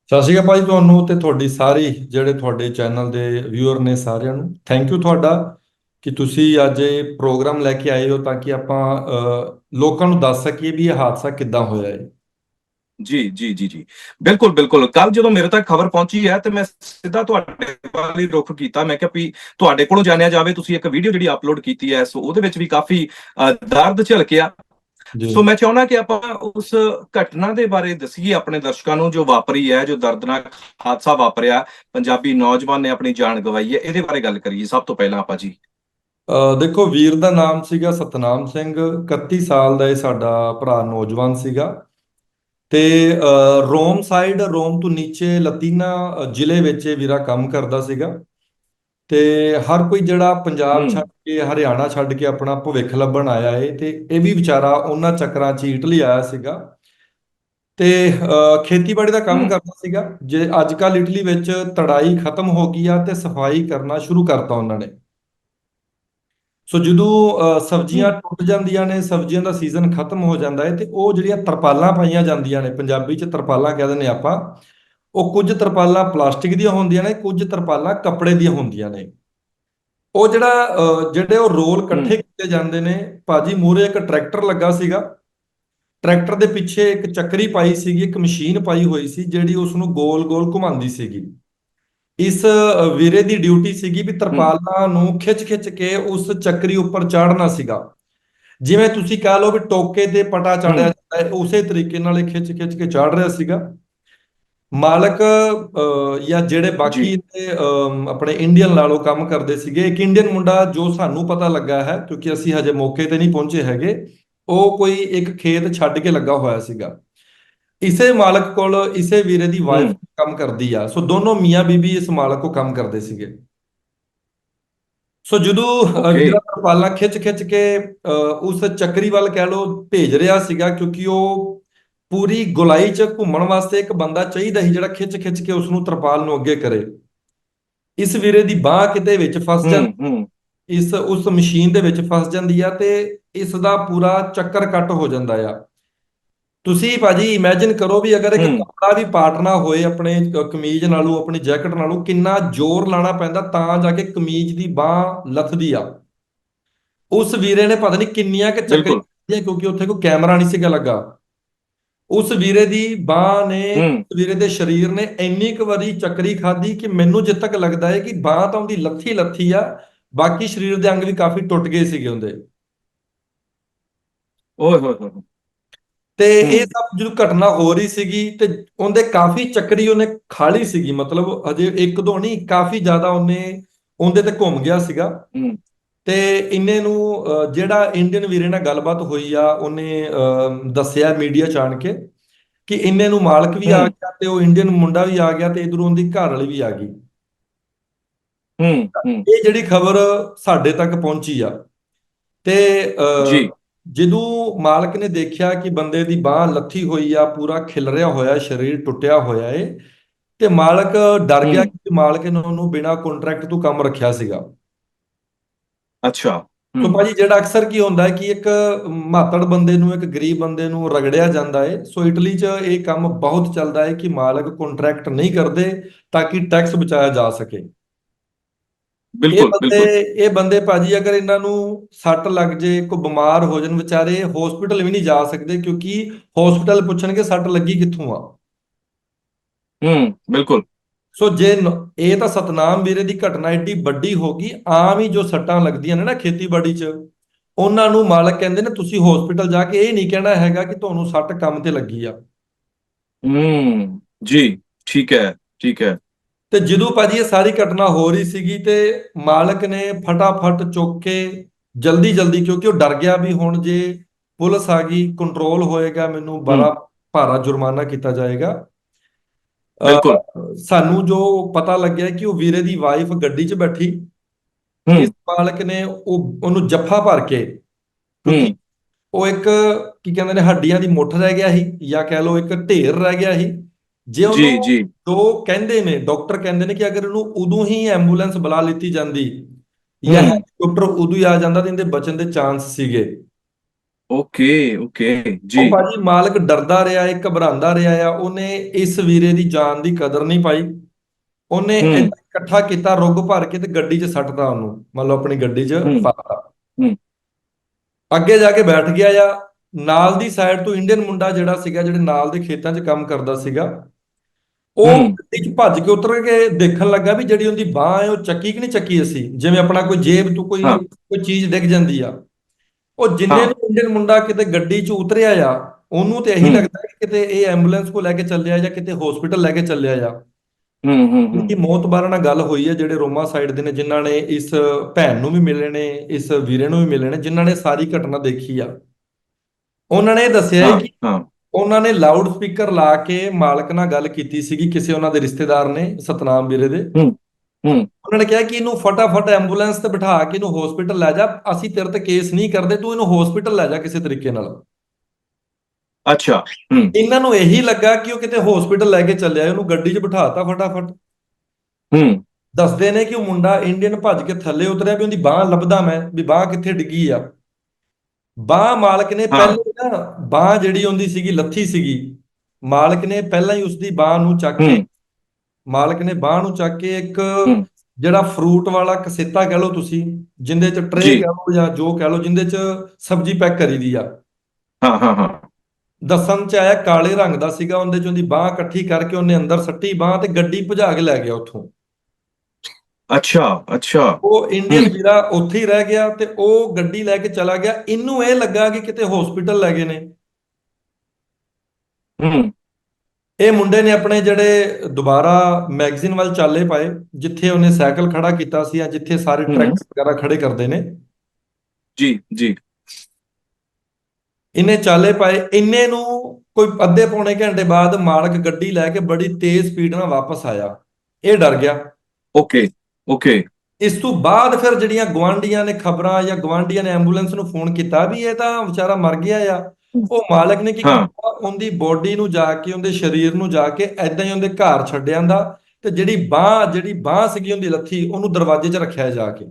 ਸਤਿ ਸ਼੍ਰੀ ਅਕਾਲ ਭਾਈ ਤੁਹਾਨੂੰ ਤੇ ਤੁਹਾਡੀ ਸਾਰੀ ਜਿਹੜੇ ਤੁਹਾਡੇ ਚੈਨਲ ਦੇ ਵਿਊਅਰ ਨੇ ਸਾਰਿਆਂ ਨੂੰ ਥੈਂਕ ਯੂ ਤੁਹਾਡਾ ਕਿ ਤੁਸੀਂ ਅੱਜ ਇਹ ਪ੍ਰੋਗਰਾਮ ਲੈ ਕੇ ਆਏ ਹੋ ਤਾਂ ਕਿ ਆਪਾਂ ਲੋਕਾਂ ਨੂੰ ਦੱਸ ਸਕੀਏ ਵੀ ਇਹ ਹਾਦਸਾ ਕਿੱਦਾਂ ਹੋਇਆ ਹੈ। ਜੀ ਜੀ ਜੀ ਜੀ। ਬਿਲਕੁਲ ਬਿਲਕੁਲ। ਕੱਲ ਜਦੋਂ ਮੇਰੇ ਤੱਕ ਖਬਰ ਪਹੁੰਚੀ ਹੈ ਤੇ ਮੈਂ ਸਿੱਧਾ ਤੁਹਾਡੇ ਵੱਲ ਹੀ ਰੁਖ ਕੀਤਾ। ਮੈਂ ਕਿਹਾ ਵੀ ਤੁਹਾਡੇ ਕੋਲੋਂ ਜਾਣਿਆ ਜਾਵੇ ਤੁਸੀਂ ਇੱਕ ਵੀਡੀਓ ਜਿਹੜੀ ਅਪਲੋਡ ਕੀਤੀ ਹੈ ਸੋ ਉਹਦੇ ਵਿੱਚ ਵੀ ਕਾਫੀ ਦਰਦ ਝਲਕਿਆ। ਸੋ ਮੈਂ ਚਾਹੁੰਦਾ ਕਿ ਆਪਾਂ ਉਸ ਘਟਨਾ ਦੇ ਬਾਰੇ ਦੱਸੀਏ ਆਪਣੇ ਦਰਸ਼ਕਾਂ ਨੂੰ ਜੋ ਵਾਪਰੀ ਹੈ ਜੋ ਦਰਦਨਾਕ ਹਾਦਸਾ ਵਾਪਰਿਆ। ਪੰਜਾਬੀ ਨੌਜਵਾਨ ਨੇ ਆਪਣੀ ਜਾਨ ਗਵਾਈ ਹੈ। ਇਹਦੇ ਬਾਰੇ ਗੱਲ ਕਰੀਏ। ਸਭ ਤੋਂ ਪਹਿਲਾਂ ਆਪਾਂ ਜੀ। ਅ, ਦੇਖੋ ਵੀਰ ਦਾ ਨਾਮ ਸੀਗਾ ਸਤਨਾਮ ਸਿੰਘ। 31 ਸਾਲ ਦਾ ਇਹ ਸਾਡਾ ਭਰਾ ਨੌਜਵਾਨ ਸੀਗਾ। ਤੇ ਰੋਮ ਸਾਈਡ ਰੋਮ ਤੋਂ ਨੀਚੇ ਲਤੀਨਾ ਜ਼ਿਲ੍ਹੇ ਵਿੱਚ ਇਹ ਵੀਰਾ ਕੰਮ ਕਰਦਾ ਸੀਗਾ। ਤੇ ਹਰ ਕੋਈ ਜਿਹੜਾ ਪੰਜਾਬ। ਛੱਡ ਕੇ ਹਰਿਆਣਾ ਛੱਡ ਕੇ ਆਪਣਾ ਭਵਿੱਖ ਲੱਭਣ ਆਇਆ ਏ ਤੇ ਇਹ ਵੀ ਵਿਚਾਰਾ ਉਹਨਾਂ ਚੱਕਰਾਂ 'ਚ ਇਟਲੀ ਆਇਆ ਸੀਗਾ ਤੇ ਖੇਤੀਬਾੜੀ ਦਾ ਕੰਮ। ਕਰਦਾ ਸੀਗਾ ਜੇ ਅੱਜ ਕੱਲ ਇਟਲੀ ਵਿੱਚ ਤੜਾਈ ਖਤਮ ਹੋ ਗਈ ਆ ਤੇ ਸਫ਼ਾਈ ਕਰਨਾ ਸ਼ੁਰੂ ਕਰਤਾ ਉਹਨਾਂ ਨੇ ਸੋ ਜਦੋਂ ਸਬਜ਼ੀਆਂ ਟੁੱਟ ਜਾਂਦੀਆਂ ਨੇ ਸਬਜ਼ੀਆਂ ਦਾ ਸੀਜ਼ਨ ਖਤਮ ਹੋ ਜਾਂਦਾ ਹੈ ਤੇ ਉਹ ਜਿਹੜੀਆਂ ਤਰਪਾਲਾਂ ਪਾਈਆਂ ਜਾਂਦੀਆਂ ਨੇ ਪੰਜਾਬੀ 'ਚ ਤਰਪਾਲਾਂ ਕਹਿ ਦਿੰਦੇ ਆਪਾਂ ਉਹ ਕੁਝ ਤਰਪਾਲਾਂ ਪਲਾਸਟਿਕ ਦੀਆਂ ਹੁੰਦੀਆਂ ਨੇ ਕੁਝ ਤਰਪਾਲਾਂ ਕੱਪੜੇ ਦੀਆਂ ਹੁੰਦੀਆਂ ਨੇ। ਉਹ ਜਿਹੜਾ ਜਿਹੜੇ ਉਹ ਰੋਲ ਇਕੱਠੇ ਕੀਤੇ ਜਾਂਦੇ ਨੇ ਭਾਜੀ ਮੂਹਰੇ ਇੱਕ ਟਰੈਕਟਰ ਲੱਗਾ ਸੀਗਾ। ਟਰੈਕਟਰ ਦੇ ਪਿੱਛੇ ਇੱਕ ਚੱਕਰੀ ਪਾਈ ਸੀਗੀ ਇੱਕ ਮਸ਼ੀਨ ਪਾਈ ਹੋਈ ਸੀ ਜਿਹੜੀ ਉਸ ਨੂੰ ਗੋਲ-ਗੋਲ ਘੁਮਾਉਂਦੀ ਸੀਗੀ। ਇਸ ਵੀਰੇ ਦੀ ਡਿਊਟੀ ਸੀਗੀ ਵੀ ਤਰਪਾਲਾਂ ਨੂੰ ਖਿੱਚ-ਖਿੱਚ ਕੇ ਉਸ ਚੱਕਰੀ ਉੱਪਰ ਚਾੜਨਾ ਸੀਗਾ। ਜਿਵੇਂ ਤੁਸੀਂ ਕਹ ਲਓ ਵੀ ਟੋਕੇ ਤੇ ਪਟਾ ਚਾੜਿਆ ਜਾਂਦਾ ਹੈ ਉਸੇ ਤਰੀਕੇ ਨਾਲ ਇਹ ਖਿੱਚ-ਖਿੱਚ ਕੇ ਚਾੜ ਰਿਹਾ ਸੀਗਾ। ਮਾਲਕ ਜਾਂ ਜਿਹੜੇ ਬਾਕੀ ਆਪਣੇ ਇੰਡੀਅਨ ਨਾਲੋਂ ਕੰਮ ਕਰਦੇ ਸੀਗੇ ਇੱਕ ਇੰਡੀਅਨ ਮੁੰਡਾ ਜੋ ਸਾਨੂੰ ਪਤਾ ਲੱਗਾ ਹੈ ਕਿਉਂਕਿ ਅਸੀਂ ਹਜੇ ਮੌਕੇ ਤੇ ਨਹੀਂ ਪਹੁੰਚੇ ਹੈਗੇ ਉਹ ਕੋਈ ਇੱਕ ਖੇਤ ਛੱਡ ਕੇ ਲੱਗਾ ਹੋਇਆ ਸੀਗਾ ਇਸੇ ਮਾਲਕ ਕੋਲ ਇਸੇ ਵੀਰੇ ਦੀ ਵਾਈਫ। ਕੰਮ ਕਰਦੀ ਆ ਸੋ ਦੋਨੋਂ ਮੀਆਂ ਬੀਬੀ ਇਸ ਮਾਲਕ ਕੋ ਕੰਮ ਕਰਦੇ ਸੀਗੇ ਸੋ ਜਦੋਂ. ਵੀਰਾ ਤਰਪਾਲਾਂ ਖਿੱਚ-ਖਿੱਚ ਕੇ ਅ, ਉਸ ਚੱਕਰੀ ਵੱਲ ਕਹਿ ਲਓ ਭੇਜ ਰਿਹਾ ਸੀਗਾ ਕਿਉਂਕਿ ਉਹ ਪੂਰੀ ਗੁਲਾਈ 'ਚ ਘੁੰਮਣ ਵਾਸਤੇ ਇੱਕ ਬੰਦਾ ਚਾਹੀਦਾ ਸੀ ਜਿਹੜਾ ਖਿੱਚ-ਖਿੱਚ ਕੇ ਉਸ ਨੂੰ ਤਰਪਾਲ ਨੂੰ ਅੱਗੇ ਕਰੇ। ਇਸ ਵੀਰੇ ਦੀ ਬਾਹ ਕਿਤੇ ਵਿੱਚ ਫਸ ਜਾਂਦੀ। ਹੂੰ। ਹੂੰ ਇਸ ਉਸ ਮਸ਼ੀਨ ਦੇ ਵਿੱਚ ਫਸ ਜਾਂਦੀ ਆ ਤੇ ਇਸ ਦਾ ਪੂਰਾ ਚੱਕਰ ਕੱਟ ਹੋ ਜਾਂਦਾ ਆ। ਤੁਸੀਂ ਭਾਜੀ ਇਮੇਜਿਨ ਕਰੋ ਵੀ ਅਗਰ ਇੱਕ ਹੂੰ। ਕੱਪੜਾ ਵੀ ਪਾਟਣਾ ਹੋਏ ਆਪਣੇ ਕਮੀਜ਼ ਨਾਲੋਂ ਆਪਣੀ ਜੈਕਟ ਨਾਲੋਂ ਕਿੰਨਾ ਜ਼ੋਰ ਲਾਣਾ ਪੈਂਦਾ ਤਾਂ ਜਾ ਕੇ ਕਮੀਜ਼ ਦੀ ਬਾਹ ਲੱਥਦੀ ਆ। ਉਸ ਵੀਰੇ ਨੇ ਪਤਾ ਨਹੀਂ ਕਿੰਨੀਆਂ ਕਿ ਚੱਕਰੀ ਕਿਉਂਕਿ ਉੱਥੇ ਕੋਈ ਕੈਮਰਾ ਨਹੀਂ ਸੀਗਾ ਲੱਗਾ। ਉਸ ਵੀਰੇ ਦੀ ਬਾਹ ਨੇ ਉਸ ਵੀਰੇ ਦੇ ਸਰੀਰ ਨੇ ਇੰਨੀ ਕੁ ਵਾਰੀ ਚੱਕਰੀ ਖਾਧੀ ਕਿ ਮੈਨੂੰ ਜਿੱਦ ਤੱਕ ਲੱਗਦਾ ਹੈ ਕਿ ਬਾਹ ਤਾਂ ਉਹਦੀ ਲੱਥੀ ਲੱਥੀ ਆ ਬਾਕੀ ਸਰੀਰ ਦੇ ਅੰਗ ਵੀ ਕਾਫੀ ਟੁੱਟ ਗਏ ਸੀਗੇ ਉਹਦੇ। ਓਏ ਹੋਏ ਹੋਏ ਤੇ। ਇਹ ਸਭ ਜਦੋਂ ਘਟਨਾ ਹੋ ਰਹੀ ਸੀਗੀ ਤੇ ਉਹਦੇ ਕਾਫੀ ਚੱਕਰੀ ਉਹਨੇ ਖਾਲੀ ਸੀਗੀ ਮਤਲਬ ਅਜੇ ਇੱਕ ਦੋ ਨਹੀਂ ਕਾਫੀ ਜ਼ਿਆਦਾ ਉਹਨੇ ਉਹਦੇ ਤੇ ਘੁੰਮ ਗਿਆ ਸੀਗਾ। ਤੇ ਇੰਨੇ ਨੂੰ ਜਿਹੜਾ ਇੰਡੀਅਨ ਵੀਰੇ ਨਾਲ ਗੱਲਬਾਤ ਹੋਈ ਆ ਉਹਨੇ ਦੱਸਿਆ ਮੀਡੀਆ ਚ ਆਣ ਕੇ ਕਿ ਇੰਨੇ ਨੂੰ ਮਾਲਕ ਵੀ ਆ। ਗਿਆ ਤੇ ਉਹ ਇੰਡੀਅਨ ਮੁੰਡਾ ਵੀ ਆ ਗਿਆ ਤੇ ਇਧਰੋਂ ਉਹਦੀ ਘਰ ਵਾਲੀ ਵੀ ਆ ਗਈ ਹੂੰ ਇਹ ਜਿਹੜੀ ਖਬਰ ਸਾਡੇ ਤੱਕ ਪਹੁੰਚੀ ਆ ਤੇ ਜੀ। ਜਦੋਂ ਮਾਲਕ ਨੇ ਦੇਖਿਆ ਕਿ ਬੰਦੇ ਦੀ ਬਾਹ ਲੱਥੀ ਹੋਈ ਆ ਪੂਰਾ ਖਿਲਰਿਆ ਹੋਇਆ ਸਰੀਰ ਟੁੱਟਿਆ ਹੋਇਆ ਏ ਤੇ ਮਾਲਕ ਡਰ ਗਿਆ। ਕਿ ਮਾਲਕ ਨੇ ਉਹਨੂੰ ਬਿਨਾਂ ਕੰਟਰੈਕਟ ਤੋਂ ਕੰਮ ਰੱਖਿਆ ਸੀਗਾ ਅੱਛਾ। ਹੂੰ। ਭਾਜੀ ਜਿਹੜਾ ਅਕਸਰ ਕੀ ਹੁੰਦਾ ਹੈ ਕਿ ਇੱਕ ਮਾਤੜ ਬੰਦੇ ਨੂੰ ਇੱਕ ਗਰੀਬ ਬੰਦੇ ਨੂੰ ਰਗੜਿਆ ਜਾਂਦਾ ਹੈ ਸੋ ਇਟਲੀ 'ਚ ਇਹ ਕੰਮ ਬਹੁਤ ਚੱਲਦਾ ਹੈ ਕਿ ਮਾਲਕ ਕੰਟਰੈਕਟ ਨਹੀਂ ਕਰਦੇ ਤਾਂ ਕਿ ਟੈਕਸ ਬਚਾਇਆ ਜਾ ਸਕੇ। ਬਿਲਕੁਲ ਬੰਦੇ ਬਿਲਕੁਲ। ਇਹ ਬੰਦੇ ਭਾਜੀ ਅਗਰ ਇਹਨਾਂ ਨੂੰ ਸੱਟ ਲੱਗ ਜੇ ਕੋਈ ਬਿਮਾਰ ਹੋ ਜਾਣ ਵਿਚਾਰੇ ਹਸਪੀਟਲ ਵੀ ਨਹੀਂ ਜਾ ਸਕਦੇ ਕਿਉਂਕਿ ਹਸਪੀਟਲ ਪੁੱਛਣਗੇ ਸੱਟ ਲੱਗੀ ਕਿੱਥੋਂ ਆ। ਹੂੰ ਬਿਲਕੁਲ। ਸੋ ਜੇ ਇਹ ਤਾਂ ਸਤਨਾਮ ਵੀਰੇ ਦੀ ਘਟਨਾ ਏਡੀ ਵੱਡੀ ਹੋ ਗਈ ਆਮ ਹੀ ਜੋ ਸੱਟਾਂ ਲੱਗਦੀਆਂ ਨੇ ਨਾ ਖੇਤੀਬਾੜੀ 'ਚ ਉਹਨਾਂ ਨੂੰ ਮਾਲਕ ਕਹਿੰਦੇ ਨੇ ਤੁਸੀਂ ਹਸਪੀਟਲ ਜਾ ਕੇ ਇਹ ਨਹੀਂ ਕਹਿਣਾ ਹੈਗਾ ਕਿ ਤੁਹਾਨੂੰ ਸੱਟ ਕੰਮ ਤੇ ਲੱਗੀ ਆ। ਹੂੰ ਜੀ ਠੀਕ ਹੈ ਠੀਕ ਹੈ। ਤੇ ਜਦੋਂ ਭਾਜੀ ਇਹ ਸਾਰੀ ਘਟਨਾ ਹੋ ਰਹੀ ਸੀਗੀ ਤੇ ਮਾਲਕ ਨੇ ਫਟਾਫਟ ਚੁੱਕ ਕੇ ਜਲਦੀ ਜਲਦੀ ਕਿਉਂਕਿ ਉਹ ਡਰ ਗਿਆ ਵੀ ਹੁਣ ਜੇ ਪੁਲਿਸ ਆ ਗਈ ਕੰਟਰੋਲ ਹੋਏਗਾ ਮੈਨੂੰ ਬੜਾ ਭਾਰਾ ਜੁਰਮਾਨਾ ਕੀਤਾ ਜਾਏਗਾ। ਬਿਲਕੁਲ। ਸਾਨੂੰ ਜੋ ਪਤਾ ਲੱਗਿਆ ਕਿ ਉਹ ਵੀਰੇ ਦੀ ਵਾਈਫ ਗੱਡੀ 'ਚ ਬੈਠੀ। ਇਸ ਮਾਲਕ ਨੇ ਉਹ ਉਹਨੂੰ ਜੱਫਾ ਭਰ ਕੇ ਉਹ ਇੱਕ ਕੀ ਕਹਿੰਦੇ ਨੇ ਹੱਡੀਆਂ ਦੀ ਮੁੱਠ ਰਹਿ ਗਿਆ ਸੀ ਜਾਂ ਕਹਿ ਲਓ ਇੱਕ ਢੇਰ ਰਹਿ ਗਿਆ ਸੀ। ਜੇ ਉਹਨੂੰ ਜੀ। ਜੋ ਕਹਿੰਦੇ ਨੇ ਡਾਕਟਰ ਕਹਿੰਦੇ ਨੇ ਕਿ ਅਗਰ ਇਹਨੂੰ ਉਦੋਂ ਹੀ ਐਂਬੂਲੈਂਸ ਬੁਲਾ ਲਿੱਤੀ ਜਾਂਦੀ ਜਾਂ। ਹੈਲੀਕਾਪਟਰ ਉਦੋਂ ਹੀ ਆ ਜਾਂਦਾ ਤਾਂ ਇਹਦੇ ਬਚਣ ਦੇ ਚਾਂਸ ਸੀਗੇ। ਓਕੇ ਓਕੇ ਉਹ ਜੀ ਭਾਜੀ ਮਾਲਕ ਡਰਦਾ ਰਿਹਾ ਏ ਘਬਰਾਉਂਦਾ ਰਿਹਾ ਆ ਉਹਨੇ ਇਸ ਵੀਰੇ ਦੀ ਜਾਨ ਦੀ ਕਦਰ ਨਹੀਂ ਪਾਈ ਉਹਨੇ ਹੂੰ। ਏਦਾਂ ਇਕੱਠਾ ਕੀਤਾ ਰੁੱਗ ਭਰ ਕੇ ਤੇ ਗੱਡੀ 'ਚ ਸੱਟਦਾ ਉਹਨੂੰ ਮੰਨ ਲਓ ਆਪਣੀ ਗੱਡੀ 'ਚ ਹੂੰ। ਪਾਤਾ ਹੂੰ। ਅੱਗੇ ਜਾ ਕੇ ਬੈਠ ਗਿਆ ਆ ਨਾਲ ਦੀ ਸਾਈਡ ਤੋਂ ਇੰਡੀਅਨ ਮੁੰਡਾ ਜਿਹੜਾ ਸੀਗਾ ਜਿਹੜੇ ਨਾਲ ਦੇ ਖੇਤਾਂ 'ਚ ਕੰਮ ਕਰਦਾ ਸੀਗਾ ਉਹ ਹੂੰ। ਗੱਡੀ 'ਚ ਭੱਜ ਕੇ ਉਤਰ ਕੇ ਦੇਖਣ ਲੱਗਾ ਵੀ ਜਿਹੜੀ ਉਹਦੀ ਬਾਹ ਹੈ ਉਹ ਚੱਕੀ ਕਿ ਨਹੀਂ ਚੱਕੀ ਅਸੀਂ ਜਿਵੇਂ ਆਪਣਾ ਕੋਈ ਜੇਬ ਤੋਂ ਕੋਈ ਹਾਂ। ਕੋਈ ਚੀਜ਼ ਡਿੱਗ ਜਾਂਦੀ ਆ ਉਹ ਜਿੰਨੇ। ਨੂੰ ਇੰਡੀਅਨ ਮੁੰਡਾ ਕਿਤੇ ਗੱਡੀ 'ਚ ਉਤਰਿਆ ਆ ਉਹਨੂੰ ਤੇ ਇਹੀ। ਲੱਗਦਾ ਕਿ ਕਿਤੇ ਇਹ ਐਂਬੂਲੈਂਸ ਕੋ ਲੈ ਕੇ ਚੱਲਿਆ ਜਾਂ ਕਿਤੇ ਹਸਪੀਟਲ ਲੈ ਕੇ ਚੱਲਿਆ ਆ। ਹੂੰ ਹੂੰ ਕਿ ਮੌਤਬਾਰਾਂ ਨਾਲ ਗੱਲ ਹੋਈ ਹੈ ਜਿਹੜੇ ਰੋਮਾ ਸਾਈਡ ਦੇ ਨੇ ਜਿਨ੍ਹਾਂ ਨੇ ਇਸ ਭੈਣ ਨੂੰ ਵੀ ਮਿਲੇ ਨੇ ਇਸ ਵੀਰੇ ਨੂੰ ਵੀ ਮਿਲੇ ਨੇ ਜਿਨ੍ਹਾਂ ਨੇ ਸਾਰੀ ਘਟਨਾ ਦੇਖੀ ਆ। ਉਹਨਾਂ ਨੇ ਦੱਸਿਆ ਕਿ ਉਹਨਾਂ ਨੇ ਲਾਊਡ ਸਪੀਕਰ ਲਾ ਕੇ ਮਾਲਕ ਨਾਲ ਗੱਲ ਕੀਤੀ ਸੀਗੀ ਕਿਸੇ ਉਹਨਾਂ ਦੇ ਰਿਸ਼ਤੇਦਾਰ ਨੇ ਸਤਨਾਮ ਵੀਰੇ ਦੇ। ਹੂੰ। ਉਹਨਾਂ ਨੇ ਕਿਹਾ ਕਿ ਇਹਨੂੰ ਫਟਾਫਟ ਐਂਬੂਲੈਂਸ ਤੇ ਬਿਠਾ ਕੇ ਇਹਨੂੰ ਹਸਪੀਟਲ ਲੈ ਜਾ। ਅਸੀਂ ਤੇਰੇ ਤੇ ਕੇਸ ਨਹੀਂ ਕਰਦੇ ਤੂੰ ਇਹਨੂੰ ਹਸਪੀਟਲ ਲੈ ਜਾ ਕਿਸੇ ਤਰੀਕੇ ਨਾਲ। ਅੱਛਾ ਹੂੰ। ਇਹਨਾਂ ਨੂੰ ਇਹੀ ਲੱਗਾ ਕਿ ਉਹ ਕਿਤੇ ਹਸਪੀਟਲ ਲੈ ਕੇ ਚੱਲਿਆ ਉਹਨੂੰ ਗੱਡੀ 'ਚ ਬਿਠਾਤਾ ਫਟਾਫਟ। ਹੂੰ। ਦੱਸਦੇ ਨੇ ਕਿ ਉਹ ਮੁੰਡਾ ਇੰਡੀਅਨ ਭੱਜ ਕੇ ਥੱਲੇ ਉਤਰਿਆ ਵੀ ਉਹਦੀ ਬਾਹ ਲੱਭਦਾ ਮੈਂ ਵੀ ਬਾਹ ਕਿੱਥੇ ਡਿੱਗੀ ਆ। ਬਾਹ ਮਾਲਕ ਨੇ। ਪਹਿਲਾਂ ਨਾ ਬਾਹ ਜਿਹੜੀ ਉਹਦੀ ਸੀਗੀ ਲੱਥੀ ਸੀਗੀ। ਮਾਲਕ ਨੇ ਪਹਿਲਾਂ ਹੀ ਉਸਦੀ ਬਾਹ ਨੂੰ ਚੱਕ ਕੇ ਮਾਲਕ ਨੇ ਬਾਹ ਨੂੰ ਚੱਕ ਕੇ ਇੱਕ। ਜਿਹੜਾ ਫਰੂਟ ਵਾਲਾ ਕਸੇਤਾ ਕਹਿ ਲਓ ਤੁਸੀਂ ਜਿੰਦੇ ਚ ਟਰੇ। ਕਹਿ ਲਓ ਜਾਂ ਜੋ ਕਹਿ ਲਓ ਜਿੰਦੇ ਚ ਸਬਜ਼ੀ ਪੈਕ ਕਰੀ ਦੀ ਆ। ਹਾਂ ਹਾਂ ਹਾਂ। ਦੱਸਣ ਚ ਆਇਆ ਕਾਲੇ ਰੰਗ ਦਾ ਸੀਗਾ ਉਹਦੇ ਚ ਉਹਦੀ ਬਾਹ ਇਕੱਠੀ ਕਰਕੇ ਉਹਨੇ ਅੰਦਰ ਸੱਟੀ ਬਾਹ ਤੇ ਗੱਡੀ ਭਜਾ ਕੇ ਲੈ ਗਿਆ ਉੱਥੋਂ। ਅੱਛਾ ਅੱਛਾ। ਉਹ ਇੰਡੀਅਨ। ਵੀਰਾ ਉੱਥੇ ਹੀ ਰਹਿ ਗਿਆ ਤੇ ਉਹ ਗੱਡੀ ਲੈ ਕੇ ਚਲਾ ਗਿਆ। ਇਹਨੂੰ ਇਹ ਲੱਗਾ ਕਿ ਕਿਤੇ ਹਸਪੀਟਲ ਲੈ ਗਏ ਨੇ। ਹੂੰ। ਇਹ ਮੁੰਡੇ ਨੇ ਆਪਣੇ ਜਿਹੜੇ ਦੁਬਾਰਾ ਮੈਗਜ਼ੀਨ ਵੱਲ ਚਾਲੇ ਪਾਏ ਜਿੱਥੇ ਉਹਨੇ ਸਾਈਕਲ ਖੜਾ ਕੀਤਾ ਸੀ ਜਾਂ ਜਿੱਥੇ ਸਾਰੇ। ਟਰੈਕਸ ਵਗੈਰਾ ਖੜੇ ਕਰਦੇ ਨੇ। ਜੀ ਜੀ। ਇਹਨੇ ਚਾਲੇ ਪਾਏ। ਇੰਨੇ ਨੂੰ ਕੋਈ ਅੱਧੇ ਪੌਣੇ ਘੰਟੇ ਬਾਅਦ ਮਾਲਕ ਗੱਡੀ ਲੈ ਕੇ ਬੜੀ ਤੇਜ਼ ਸਪੀਡ ਨਾਲ ਵਾਪਸ ਆਇਆ। ਇਹ ਡਰ ਗਿਆ। Okay okay. ਇਸ ਤੋਂ ਬਾਅਦ ਫਿਰ ਜਿਹੜੀਆਂ ਗਵਾਂਡੀਆਂ ਨੇ ਖਬਰਾਂ ਜਾਂ ਗਵਾਂਡੀਆਂ ਨੇ ਐਂਬੂਲੈਂਸ ਨੂੰ ਫੋਨ ਕੀਤਾ ਵੀ ਇਹ ਤਾਂ ਵਿਚਾਰਾ ਮਰ ਗਿਆ ਆ। ਉਹ ਮਾਲਕ ਨੇ ਕੀ। ਕੀਤਾ? ਉਹਦੀ ਬੋਡੀ ਨੂੰ ਜਾ ਕੇ ਉਹਦੇ ਸਰੀਰ ਨੂੰ ਜਾ ਕੇ ਐਦਾਂ ਹੀ ਉਹਦੇ ਘਰ ਛੱਡਿਆਂ ਦਾ ਤੇ ਜਿਹੜੀ ਬਾਹ ਜਿਹੜੀ ਬਾਹ ਸੀਗੀ ਉਹਦੀ ਲੱਥੀ ਉਹਨੂੰ ਦਰਵਾਜ਼ੇ 'ਚ ਰੱਖਿਆ ਜਾ ਕੇ।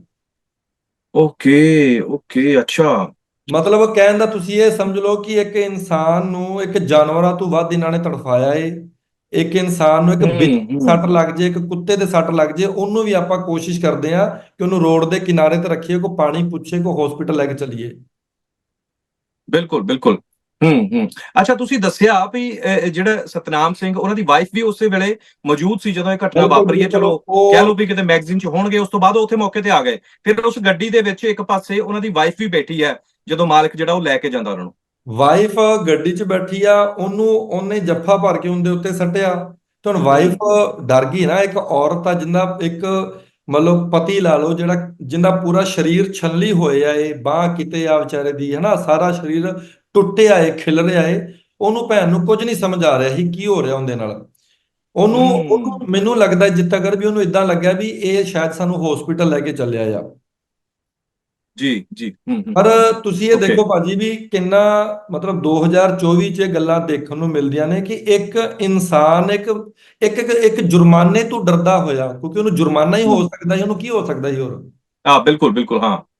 ਓਕੇ ਓਕੇ ਅੱਛਾ। ਮਤਲਬ ਕਹਿਣ ਦਾ ਤੁਸੀਂ ਇਹ ਸਮਝ ਲਓ ਕਿ ਇੱਕ ਇਨਸਾਨ ਨੂੰ ਇੱਕ ਜਾਨਵਰਾਂ ਤੋਂ ਵੱਧ ਇਹਨਾਂ ਨੇ ਤੜਫਾਇਆ ਏ। ਇੱਕ ਇਨਸਾਨ ਨੂੰ ਇੱਕ ਬਿੱਲੀ। ਸੱਟ ਲੱਗ ਜੇ ਇੱਕ ਕੁੱਤੇ ਦੇ ਸੱਟ ਲੱਗ ਜੇ ਉਹਨੂੰ ਵੀ ਆਪਾਂ ਕੋਸ਼ਿਸ਼ ਕਰਦੇ ਆ ਕਿ ਉਹਨੂੰ ਰੋਡ ਦੇ ਕਿਨਾਰੇ ਤੇ ਰੱਖੀਏ ਕੋ ਪਾਣੀ ਪੁੱਛੇ ਕੋ ਹਸਪੀਟਲ ਲੈ ਕੇ ਚੱਲੀਏ। ਬਿਲਕੁਲ ਬਿਲਕੁਲ। ਹੂੰ ਹੂੰ। ਅੱਛਾ ਤੁਸੀਂ ਦੱਸਿਆ ਵੀ ਜਿਹੜਾ ਸਤਨਾਮ ਸਿੰਘ ਉਹਨਾਂ ਦੀ ਵਾਈਫ ਵੀ ਉਸੇ ਵੇਲੇ ਮੌਜੂਦ ਸੀ ਜਦੋਂ ਇਹ ਘਟਨਾ ਵਾਪਰੀ ਹੈ। ਚਲੋ ਕਹਿ ਲਓ ਵੀ ਕਿਤੇ ਮੈਗਜ਼ੀਨ 'ਚ ਹੋਣਗੇ ਉਸ ਤੋਂ ਬਾਅਦ ਉਹ ਉੱਥੇ ਮੌਕੇ ਤੇ ਆ ਗਏ। ਫਿਰ ਉਸ ਗੱਡੀ ਦੇ ਵਿੱਚ ਇੱਕ ਪਾਸੇ ਉਹਨਾਂ ਦੀ ਵਾਈਫ ਵੀ ਬੈਠੀ ਹੈ ਜਦੋਂ ਮਾਲਕ ਜਿਹੜਾ ਉਹ ਲੈ ਕੇ ਜਾਂਦਾ ਉਹਨਾਂ ਨੂੰ। ਵਾਈਫ ਗੱਡੀ 'ਚ ਬੈਠੀ ਆ ਉਹਨੂੰ ਉਹਨੇ ਜੱਫਾ ਭਰ ਕੇ ਉਹਦੇ ਉੱਤੇ ਸੱਟਿਆ। ਤੇ ਹੁਣ ਵਾਈਫ ਡਰ ਗਈ ਨਾ ਇੱਕ ਔਰਤ ਆ ਜਿੰਦਾ ਇੱਕ ਮਤਲਬ ਪਤੀ ਲਾ ਲਓ ਜਿਹੜਾ ਜਿੰਦਾ ਪੂਰਾ ਸਰੀਰ ਛੱਲੀ ਹੋਇਆ ਏ ਬਾਹ ਕਿਤੇ ਆ ਵਿਚਾਰੇ ਦੀ ਹਨਾ? ਸਾਰਾ ਸਰੀਰ ਟੁੱਟਿਆ ਏ ਖਿਲ ਰਿਹਾ ਏ ਉਹਨੂੰ ਭੈਣ ਨੂੰ ਕੁਝ ਨਹੀਂ ਸਮਝ ਆ ਰਿਹਾ ਸੀ ਕੀ ਹੋ ਰਿਹਾ ਉਹਦੇ ਨਾਲ। ਉਹਨੂੰ ਮੈਨੂੰ ਲੱਗਦਾ ਜਿੱਤ ਤੱਕ ਵੀ ਉਹਨੂੰ ਇਦਾਂ ਲੱਗਿਆ ਵੀ ਇਹ ਸ਼ਾਇਦ ਸਾਨੂੰ ਹਸਪੀਟਲ ਲੈ ਕੇ ਚੱਲਿਆ ਆ। ਜੀ ਜੀ ਪਰ ਤੁਸੀਂ ਇਹ. ਦੇਖੋ ਭਾਜੀ ਵੀ ਕਿੰਨਾ ਮਤਲਬ 2024 ਚ ਇਹ ਗੱਲਾਂ ਦੇਖਣ ਨੂੰ ਮਿਲਦੀਆਂ ਨੇ ਕਿ ਇੱਕ ਇਨਸਾਨ ਇੱਕ ਇੱਕ ਇੱਕ- ਇੱਕ ਜੁਰਮਾਨੇ ਤੋਂ ਡਰਦਾ ਹੋਇਆ ਕਿਉਂਕਿ ਉਹਨੂੰ ਜੁਰਮਾਨਾ ਹੀ ਹੋ। ਸਕਦਾ ਸੀ ਉਹਨੂੰ ਕੀ ਹੋ ਸਕਦਾ ਸੀ ਹੋਰ? ਹਾਂ ਬਿਲਕੁਲ ਬਿਲਕੁਲ ਹਾਂ।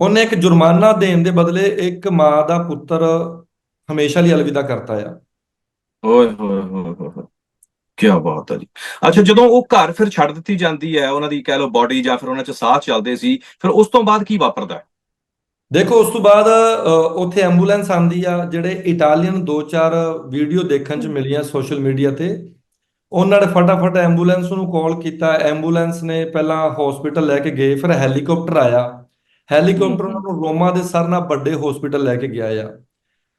ਉਹਨੇ ਇੱਕ ਜੁਰਮਾਨਾ ਦੇਣ ਦੇ ਬਦਲੇ ਇੱਕ ਮਾਂ ਦਾ ਪੁੱਤਰ ਹਮੇਸ਼ਾ ਲਈ ਅਲਵਿਦਾ ਕਰਤਾ ਆ। ਓਏ ਹੋਏ ਹੋਏ ਕੀ ਬਾਤ ਹੈ ਜੀ। ਅੱਛਾ ਜਦੋਂ ਉਹ ਘਰ ਫਿਰ ਛੱਡ ਦਿੱਤੀ ਜਾਂਦੀ ਹੈ ਉਹਨਾਂ ਦੀ ਕਹਿ ਲਓ ਬਾਡੀ ਜਾਂ ਫਿਰ ਉਹਨਾਂ 'ਚ ਸਾਹ ਚੱਲਦੇ ਸੀ ਫਿਰ ਉਸ ਤੋਂ ਬਾਅਦ ਕੀ ਵਾਪਰਦਾ ਹੈ? ਦੇਖੋ ਉਸ ਤੋਂ ਬਾਅਦ ਉੱਥੇ ਐਂਬੂਲੈਂਸ ਆਂਦੀ ਆ ਜਿਹੜੇ ਇਟਾਲੀਅਨ ਦੋ ਚਾਰ ਵੀਡੀਓ ਦੇਖਣ ਚ ਮਿਲੀਆਂ ਸੋਸ਼ਲ ਮੀਡੀਆ ਤੇ। ਉਹਨਾਂ ਨੇ ਫਟਾਫਟ ਐਂਬੂਲੈਂਸ ਨੂੰ ਕਾਲ ਕੀਤਾ। ਐਂਬੂਲੈਂਸ ਨੇ ਪਹਿਲਾਂ ਹਸਪੀਟਲ ਲੈ ਕੇ ਗਏ ਫਿਰ ਹੈਲੀਕਾਪਟਰ ਆਇਆ। ਹੈਲੀਕਾਪਟਰ। ਉਹਨਾਂ ਨੂੰ ਰੋਮਾ ਦੇ ਸਰ ਨਾਲ ਵੱਡੇ ਹਸਪੀਟਲ ਲੈ ਕੇ ਗਿਆ ਆ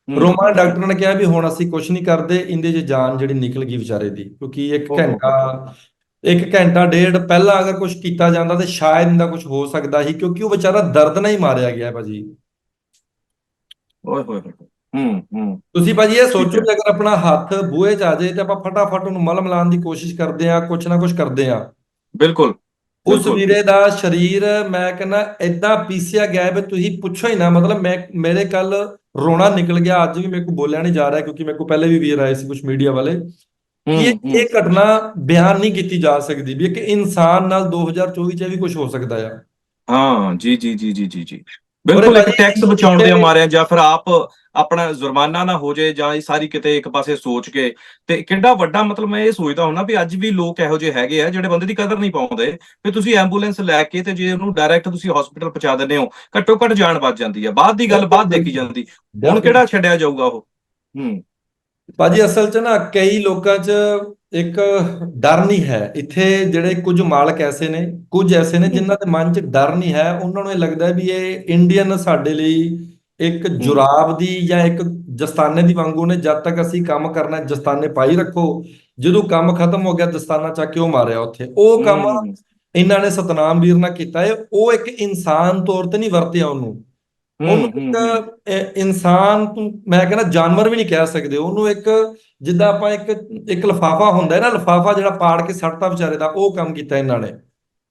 ਰੋਮਾ ਡਾਕਟਰ ਨੇ ਕਿਹਾ ਵੀ ਹੁਣ ਅਸੀਂ ਕੁਝ ਨਹੀਂ ਕਰਦੇ ਇਹਦੇ 'ਚ ਜਾਨ ਜਿਹੜੀ ਨਿਕਲ ਗਈ ਵਿਚਾਰੇ ਦੀ ਕਿਉਂਕਿ ਇੱਕ। ਘੰਟਾ ਇੱਕ ਘੰਟਾ ਡੇਢ ਪਹਿਲਾਂ ਅਗਰ ਕੁਝ ਕੀਤਾ ਜਾਂਦਾ ਤੇ ਸ਼ਾਇਦ ਇਹਦਾ ਕੁਝ ਹੋ ਸਕਦਾ ਸੀ ਕਿਉਂਕਿ ਉਹ ਵਿਚਾਰਾ ਦਰਦ ਨਾਲ ਹੀ ਮਾਰਿਆ ਗਿਆ ਭਾਜੀ ਓਏ ਹੋਏ ਹੂੰ ਹੂੰ ਤੁਸੀਂ ਭਾਜੀ ਇਹ ਸੋਚੋ। ਕਿ ਅਗਰ ਆਪਣਾ ਹੱਥ ਬੂਹੇ 'ਚ ਆ ਜਾਏ ਤੇ ਆਪਾਂ ਫਟਾਫਟ ਉਹਨੂੰ ਮਲਮ ਲਾਉਣ ਦੀ ਕੋਸ਼ਿਸ਼ ਕਰਦੇ ਆ ਕੁਛ ਨਾ ਕੁਛ ਕਰਦੇ ਆ ਬਿਲਕੁਲ ਉਸ। ਵੀਰੇ ਦਾ ਸਰੀਰ ਮੈਂ ਕਹਿੰਦਾ ਐਦਾਂ ਪੀਸਿਆ ਗਿਆ ਵੀ ਤੁਸੀਂ ਪੁੱਛੋ ਹੀ ਨਾ ਮਤਲਬ ਮੈਂ ਮੇਰੇ ਕੱਲ ਰੋਣਾ ਨਿਕਲ ਗਿਆ ਅੱਜ ਵੀ ਮੇਰੇ ਕੋਲ ਬੋਲਿਆ ਨਹੀਂ ਜਾ ਰਿਹਾ ਕਿਉਂਕਿ ਮੇਰੇ ਕੋਲ ਪਹਿਲੇ ਵੀ ਵੀਰ ਆਏ ਸੀ ਕੁਝ ਮੀਡੀਆ ਵਾਲੇ ਕਿ ਇਹ ਘਟਨਾ ਬਿਆਨ ਨਹੀਂ ਕੀਤੀ ਜਾ ਸਕਦੀ ਵੀ ਇੱਕ ਇਨਸਾਨ ਨਾਲ 2024 ਚ ਵੀ ਕੁਝ ਹੋ ਸਕਦਾ ਆ ਹਾਂ ਜੀ ਜੀ ਜੀ ਜੀ ਜੀ ਜੀ ਬਿਲਕੁਲ ਇੱਕ ਟੈਕਸ ਬਚਾਉਣ ਦੇ ਮਾਰਿਆ ਜਾਂ ਫਿਰ ਆਪ ਆਪਣਾ ਜੁਰਮਾਨਾ ਨਾ ਹੋ ਜਾਏ ਜਾਂ ਇਹ ਸਾਰੀ ਕਿਤੇ ਇੱਕ ਪਾਸੇ ਸੋਚ ਕੇ। ਤੇ ਕਿੰਨਾ ਵੱਡਾ ਮਤਲਬ ਮੈਂ ਇਹ ਸੋਚਦਾ ਹੁੰਨਾ ਵੀ ਅੱਜ ਵੀ ਲੋਕ ਇਹੋ ਜਿਹੇ ਹੈਗੇ ਆ ਜਿਹੜੇ ਬੰਦੇ ਦੀ ਕਦਰ ਨਹੀਂ ਪਾਉਂਦੇ। ਵੀ ਤੁਸੀਂ ਐਂਬੂਲੈਂਸ ਲੈ ਕੇ ਤੇ ਜੇ ਉਹਨੂੰ ਡਾਇਰੈਕਟ ਤੁਸੀਂ ਹਸਪੀਟਲ ਪਹੁੰਚਾ ਦਿੰਦੇ ਹੋ ਘੱਟੋ ਘੱਟ ਜਾਨ ਬਚ ਜਾਂਦੀ ਹੈ ਬਾਅਦ ਦੀ ਗੱਲ ਬਾਅਦ ਦੇਖੀ ਜਾਂਦੀ। ਹੁਣ ਕਿਹੜਾ ਛੱਡਿਆ ਜਾਊਗਾ ਉਹ? ਹੂੰ। ਭਾਜੀ ਅਸਲ 'ਚ ਨਾ ਕਈ ਲੋਕਾਂ 'ਚ ਇੱਕ ਡਰ ਨਹੀਂ ਹੈ। ਇੱਥੇ ਜਿਹੜੇ ਕੁਝ ਮਾਲਕ ਐਸੇ ਨੇ ਕੁਝ ਐਸੇ ਨੇ ਜਿਨ੍ਹਾਂ ਦੇ ਮਨ 'ਚ ਡਰ ਨਹੀਂ ਹੈ। ਉਹਨਾਂ ਨੂੰ ਇਹ ਲੱਗਦਾ ਵੀ ਇਹ ਇੰਡੀਅਨ ਸਾਡੇ ਲਈ ਇੱਕ ਜੁਰਾਬ ਦੀ ਜਾਂ ਇੱਕ ਦਸਤਾਨੇ ਦੀ ਵਾਂਗੂ ਨੇ ਜਦ ਤੱਕ ਅਸੀਂ ਕੰਮ ਕਰਨਾ ਦਸਤਾਨੇ ਪਾਈ ਰੱਖੋ। ਜਦੋਂ ਕੰਮ ਖਤਮ ਹੋ ਗਿਆ ਦਸਤਾਨਾ ਚੱਕ ਕੇ ਉਹ ਮਾਰਿਆ ਉੱਥੇ। ਉਹ ਕੰਮ ਇਹਨਾਂ ਨੇ ਸਤਨਾਮ ਵੀਰ ਨਾਲ ਕੀਤਾ। ਹੈ ਉਹ ਇੱਕ ਇਨਸਾਨ ਤੌਰ ਤੇ ਨਹੀਂ ਵਰਤਿਆ ਉਹਨੂੰ। ਉਹਨੂੰ ਇੱਕ ਇਨਸਾਨ ਤੂੰ ਮੈਂ ਕਹਿੰਦਾ ਜਾਨਵਰ ਵੀ ਨਹੀਂ ਕਹਿ ਸਕਦੇ। ਉਹਨੂੰ ਇੱਕ ਜਿੱਦਾਂ ਆਪਾਂ ਇੱਕ ਇੱਕ ਲਫਾਫਾ ਹੁੰਦਾ ਹੈ ਨਾ ਲਫਾਫਾ ਜਿਹੜਾ ਪਾੜ ਕੇ ਸੱਟਤਾ ਵਿਚਾਰੇ ਦਾ ਉਹ ਕੰਮ ਕੀਤਾ ਇਹਨਾਂ ਨੇ।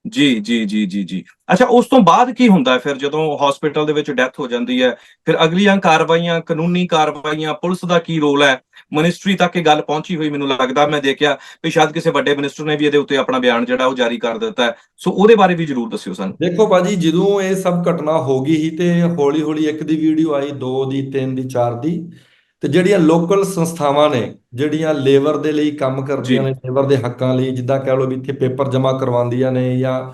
ਜੀ ਜੀ ਜੀ ਜੀ ਜੀ। ਅੱਛਾ, ਉਸ ਤੋਂ ਬਾਅਦ ਕੀ ਹੁੰਦਾ ਹੈ? ਫਿਰ ਜਦੋਂ ਹਸਪੀਟਲ ਦੇ ਵਿੱਚ ਡੈਥ ਹੋ ਜਾਂਦੀ ਹੈ, ਫਿਰ ਅਗਲੀਆਂ ਕਾਰਵਾਈਆਂ, ਕਾਨੂੰਨੀ ਕਾਰਵਾਈਆਂ, ਪੁਲਿਸ ਦਾ ਕੀ ਰੋਲ ਹੈ? ਮਿਨਿਸਟਰੀ ਤੱਕ ਇਹ ਗੱਲ ਪਹੁੰਚੀ ਹੋਈ ਮੈਨੂੰ ਲੱਗਦਾ, ਮੈਂ ਦੇਖਿਆ ਵੀ ਸ਼ਾਇਦ ਕਿਸੇ ਵੱਡੇ ਮਿਨਿਸਟਰ ਨੇ ਵੀ ਇਹਦੇ ਉੱਤੇ ਆਪਣਾ ਬਿਆਨ ਜਿਹੜਾ ਉਹ ਜਾਰੀ ਕਰ ਦਿੱਤਾ ਹੈ। ਸੋ ਉਹਦੇ ਬਾਰੇ ਵੀ ਜਰੂਰ ਦੱਸਿਓ ਸਾਨੂੰ। ਦੇਖੋ ਬਾਜੀ ਜਦੋਂ ਇਹ ਸਭ ਘਟਨਾ ਹੋ ਗਈ ਸੀ ਤੇ ਹੌਲੀ ਹੌਲੀ ਇੱਕ ਦੀ ਵੀਡੀਓ ਆਈ, ਦੋ ਦੀ, ਤਿੰਨ ਦੀ, ਚਾਰ ਦੀ ਤੇ ਜਿਹੜੀਆਂ ਲੋਕਲ ਸੰਸਥਾਵਾਂ ਨੇ ਜਿਹੜੀਆਂ ਲੇਬਰ ਦੇ ਲਈ ਕੰਮ ਕਰਦੀਆਂ। ਨੇ ਲੇਬਰ ਦੇ ਹੱਕਾਂ ਲਈ ਜਿੱਦਾਂ ਕਹਿ ਲਓ ਵੀ ਇੱਥੇ ਪੇਪਰ ਜਮ੍ਹਾਂ ਕਰਵਾਉਂਦੀਆਂ ਨੇ ਜਾਂ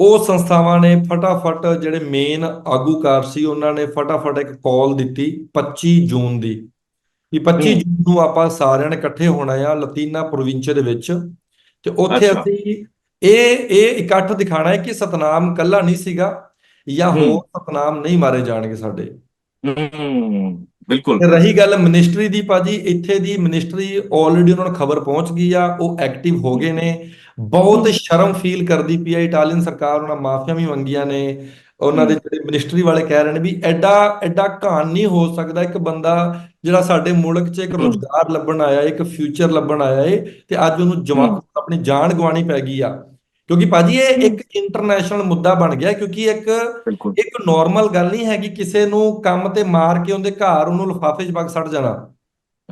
ਉਹ ਸੰਸਥਾਵਾਂ ਨੇ ਫਟਾਫਟ ਜਿਹੜੇ ਮੇਨ ਆਗੂਕਾਰ ਸੀ ਉਹਨਾਂ ਨੇ ਫਟਾਫਟ ਇੱਕ ਕਾਲ ਦਿੱਤੀ 25 ਜੂਨ ਦੀ ਵੀ 25 ਹੂੰ। ਜੂਨ ਨੂੰ ਆਪਾਂ ਸਾਰਿਆਂ ਨੇ ਇਕੱਠੇ ਹੋਣਾ ਆ ਲਤੀਨਾ ਪ੍ਰੋਵਿੰਚ ਦੇ ਵਿੱਚ ਤੇ ਉੱਥੇ। ਅਸੀਂ ਇਹ ਇਹ ਇਕੱਠ ਦਿਖਾਣਾ ਹੈ ਕਿ ਸਤਨਾਮ ਕੱਲਾ ਨਹੀਂ ਸੀਗਾ ਜਾਂ। ਹੋਰ ਸਤਨਾਮ ਨਹੀਂ ਮਾਰੇ ਜਾਣਗੇ ਸਾਡੇ ਬਿਲਕੁਲ। ਰਹੀ ਗੱਲ ਮਿਨਿਸਟਰੀ ਦੀ ਭਾਜੀ ਇੱਥੇ ਦੀ ਮਿਨਿਸਟਰੀ ਆਲਰੇਡੀ ਉਹਨਾਂ ਨੂੰ ਖਬਰ ਪਹੁੰਚ ਗਈ ਆ ਉਹ ਐਕਟਿਵ ਹੋ ਗਏ ਨੇ। ਬਹੁਤ ਸ਼ਰਮ ਫੀਲ ਕਰਦੀ ਪਈ ਆ ਇਟਾਲੀਅਨ ਸਰਕਾਰ ਉਹਨਾਂ ਮਾਫੀਆਂ ਵੀ ਮੰਗੀਆਂ ਨੇ। ਉਹਨਾਂ ਦੇ ਜਿਹੜੇ ਮਿਨਿਸਟਰੀ ਵਾਲੇ ਕਹਿ ਰਹੇ ਨੇ ਵੀ ਐਡਾ ਐਡਾ ਘਾਣ ਨਹੀਂ ਹੋ ਸਕਦਾ ਇੱਕ ਬੰਦਾ ਜਿਹੜਾ ਸਾਡੇ ਮੁਲਕ 'ਚ ਇੱਕ। ਰੁਜ਼ਗਾਰ ਲੱਭਣ ਆਇਆ ਇੱਕ ਫਿਊਚਰ ਲੱਭਣ ਆਇਆ ਏ ਤੇ ਅੱਜ ਉਹਨੂੰ ਹਮ। ਆਪਣੀ ਜਾਨ ਗਵਾਣੀ ਪੈ ਗਈ ਆ। ਕਿਉਂਕਿ ਭਾਜੀ ਇਹ ਇੱਕ ਇੰਟਰਨੈਸ਼ਨਲ ਮੁੱਦਾ ਬਣ ਗਿਆ ਕਿਉਂਕਿ ਇੱਕ ਇੱਕ ਨਾਰਮਲ ਗੱਲ ਨਹੀਂ ਹੈਗੀ ਕਿਸੇ ਨੂੰ ਕੰਮ ਤੇ ਮਾਰ ਕੇ ਉਹਦੇ ਘਰ ਉਹਨੂੰ ਲਿਫਾਫੇ 'ਚ ਕੇ ਸੱਟ ਜਾਣਾ।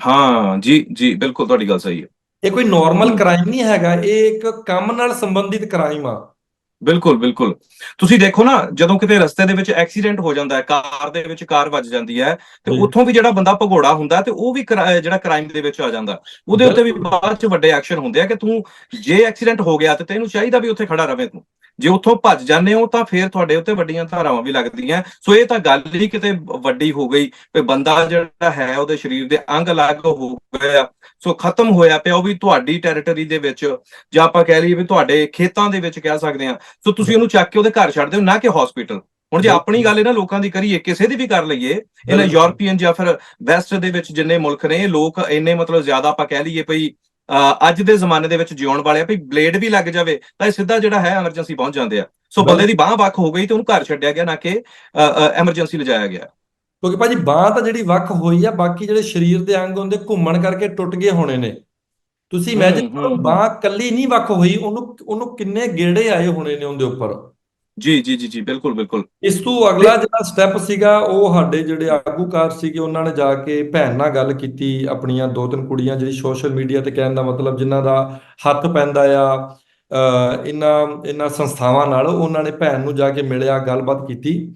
ਹਾਂ ਜੀ ਜੀ ਬਿਲਕੁਲ ਤੁਹਾਡੀ ਗੱਲ ਸਹੀ ਹੈ। ਇਹ ਕੋਈ ਨਾਰਮਲ। ਕ੍ਰਾਈਮ ਨਹੀਂ ਹੈਗਾ ਇਹ ਇੱਕ ਕੰਮ ਨਾਲ ਸੰਬੰਧਿਤ ਕ੍ਰਾਈਮ ਆ। ਬਿਲਕੁਲ ਬਿਲਕੁਲ। ਤੁਸੀਂ ਦੇਖੋ ਨਾ ਜਦੋਂ ਕਿਤੇ ਰਸਤੇ ਦੇ ਵਿੱਚ ਐਕਸੀਡੈਂਟ ਹੋ ਜਾਂਦਾ ਹੈ ਕਾਰ ਦੇ ਵਿੱਚ ਕਾਰ ਵੱਜ ਜਾਂਦੀ ਹੈ ਤੇ। ਉੱਥੋਂ ਵੀ ਜਿਹੜਾ ਬੰਦਾ ਭਗੌੜਾ ਹੁੰਦਾ ਤੇ ਉਹ ਵੀ ਜਿਹੜਾ ਕ੍ਰਾਈਮ ਦੇ ਵਿੱਚ ਆ ਜਾਂਦਾ। ਉਹਦੇ ਉੱਤੇ ਵੀ ਬਾਅਦ ਚ ਵੱਡੇ ਐਕਸ਼ਨ ਹੁੰਦੇ ਆ ਕਿ ਤੂੰ ਜੇ ਐਕਸੀਡੈਂਟ ਹੋ ਗਿਆ ਤੇ ਤੈਨੂੰ ਚਾਹੀਦਾ ਵੀ ਉੱਥੇ ਖੜਾ ਰਵੇਂ ਤੂੰ। ਜੇ ਉੱਥੋਂ ਭੱਜ ਜਾਂਦੇ ਹੋ ਤਾਂ ਫੇਰ ਤੁਹਾਡੇ ਉੱਤੇ ਵੱਡੀਆਂ ਧਾਰਾਵਾਂ ਵੀ ਲੱਗਦੀਆਂ। ਸੋ ਇਹ ਤਾਂ ਗੱਲ ਹੀ ਕਿਤੇ ਵੱਡੀ ਹੋ ਗਈ ਵੀ ਬੰਦਾ ਜਿਹੜਾ ਹੈ ਉਹਦੇ ਸਰੀਰ ਦੇ ਅੰਗ ਅਲੱਗ ਹੋ ਗਏ ਆ। ਸੋ ਖਤਮ ਹੋਇਆ ਪਿਆ ਉਹ ਵੀ ਤੁਹਾਡੀ ਟੈਰੀਟਰੀ ਦੇ ਵਿੱਚ ਜਾਂ ਆਪਾਂ ਕਹਿ ਲਈਏ ਵੀ ਤੁਹਾਡੇ ਖੇਤਾਂ ਦੇ ਵਿੱਚ ਕਹਿ ਸਕਦੇ ਆ ਸੋ ਤੁਸੀਂ ਉਹਨੂੰ ਚੱਕ ਕੇ ਉਹਦੇ ਘਰ ਛੱਡ ਦਿਓ ਨਾ ਕਿ ਹਸਪੀਟਲ ਹੁਣ ਜੇ ਆਪਣੀ ਗੱਲ ਇਹਨਾਂ ਲੋਕਾਂ ਦੀ ਕਰੀਏ ਕਿਸੇ ਦੀ ਵੀ ਕਰ ਲਈਏ ਇਹਨਾਂ। ਯੂਰਪੀਅਨ ਜਾਂ ਫਿਰ ਵੈਸਟ ਦੇ ਵਿੱਚ ਜਿੰਨੇ ਮੁਲਕ ਨੇ ਲੋਕ ਇੰਨੇ ਮਤਲਬ ਜ਼ਿਆਦਾ ਆਪਾਂ ਕਹਿ ਲਈਏ ਭਈ ਅੱਜ ਦੇ ਜ਼ਮਾਨੇ ਦੇ ਵਿੱਚ ਜਿਉਣ ਵਾਲੇ ਆ ਭਈ ਬਲੇਡ ਵੀ ਲੱਗ ਜਾਵੇ ਤਾਂ ਇਹ ਸਿੱਧਾ ਜਿਹੜਾ ਹੈ ਐਮਰਜੈਂਸੀ ਪਹੁੰਚ ਜਾਂਦੇ ਆ। ਸੋ ਬੰਦੇ ਦੀ ਬਾਹ ਵੱਖ ਹੋ ਗਈ ਤੇ ਉਹਨੂੰ ਘਰ ਛੱਡਿਆ ਗਿਆ ਨਾ ਕਿ ਐਮਰਜੈਂਸੀ ਲਿਜਾਇਆ ਗਿਆ। ਕਿਉਂਕਿ ਭਾਜੀ ਬਾਹ ਤਾਂ ਜਿਹੜੀ ਵੱਖ ਹੋਈ ਆ ਬਾਕੀ ਜਿਹੜੇ ਸਰੀਰ ਦੇ ਅੰਗ ਹੁੰਦੇ ਘੁੰਮਣ ਕਰਕੇ ਟੁੱਟ ਗਏ ਹੋਣੇ ਨੇ। ਤੁਸੀਂ ਇਮੇਜਿਨ ਕਰੋ। ਬਾਹ ਕੱਲੀ ਨਹੀਂ ਵੱਖ ਹੋਈ ਉਹਨੂੰ ਉਹਨੂੰ ਕਿੰਨੇ ਗੇੜੇ ਆਏ ਹੋਣੇ ਨੇ ਉਹਦੇ ਉੱਪਰ। ਜੀ ਜੀ ਜੀ ਜੀ ਬਿਲਕੁਲ ਬਿਲਕੁਲ ਇਸ ਤੋਂ ਅਗਲਾ ਜਿਹੜਾ ਸਟੈਪ ਸੀਗਾ ਉਹ ਸਾਡੇ ਜਿਹੜੇ ਆਗੂਕਾਰ ਸੀਗੇ ਉਹਨਾਂ ਨੇ ਜਾ ਕੇ ਭੈਣ ਨਾਲ ਗੱਲ ਕੀਤੀ ਆਪਣੀਆਂ ਦੋ ਤਿੰਨ ਕੁੜੀਆਂ ਜਿਹੜੀ ਸੋਸ਼ਲ ਮੀਡੀਆ ਤੇ ਕਹਿਣ ਦਾ ਮਤਲਬ ਜਿਨ੍ਹਾਂ ਦਾ ਹੱਥ ਪੈਂਦਾ ਆ ਇਹਨਾਂ ਇਹਨਾਂ ਸੰਸਥਾਵਾਂ ਨਾਲ ਉਹਨਾਂ ਨੇ ਭੈਣ ਨੂੰ ਜਾ ਕੇ ਮਿਲਿਆ ਗੱਲਬਾਤ ਕੀਤੀ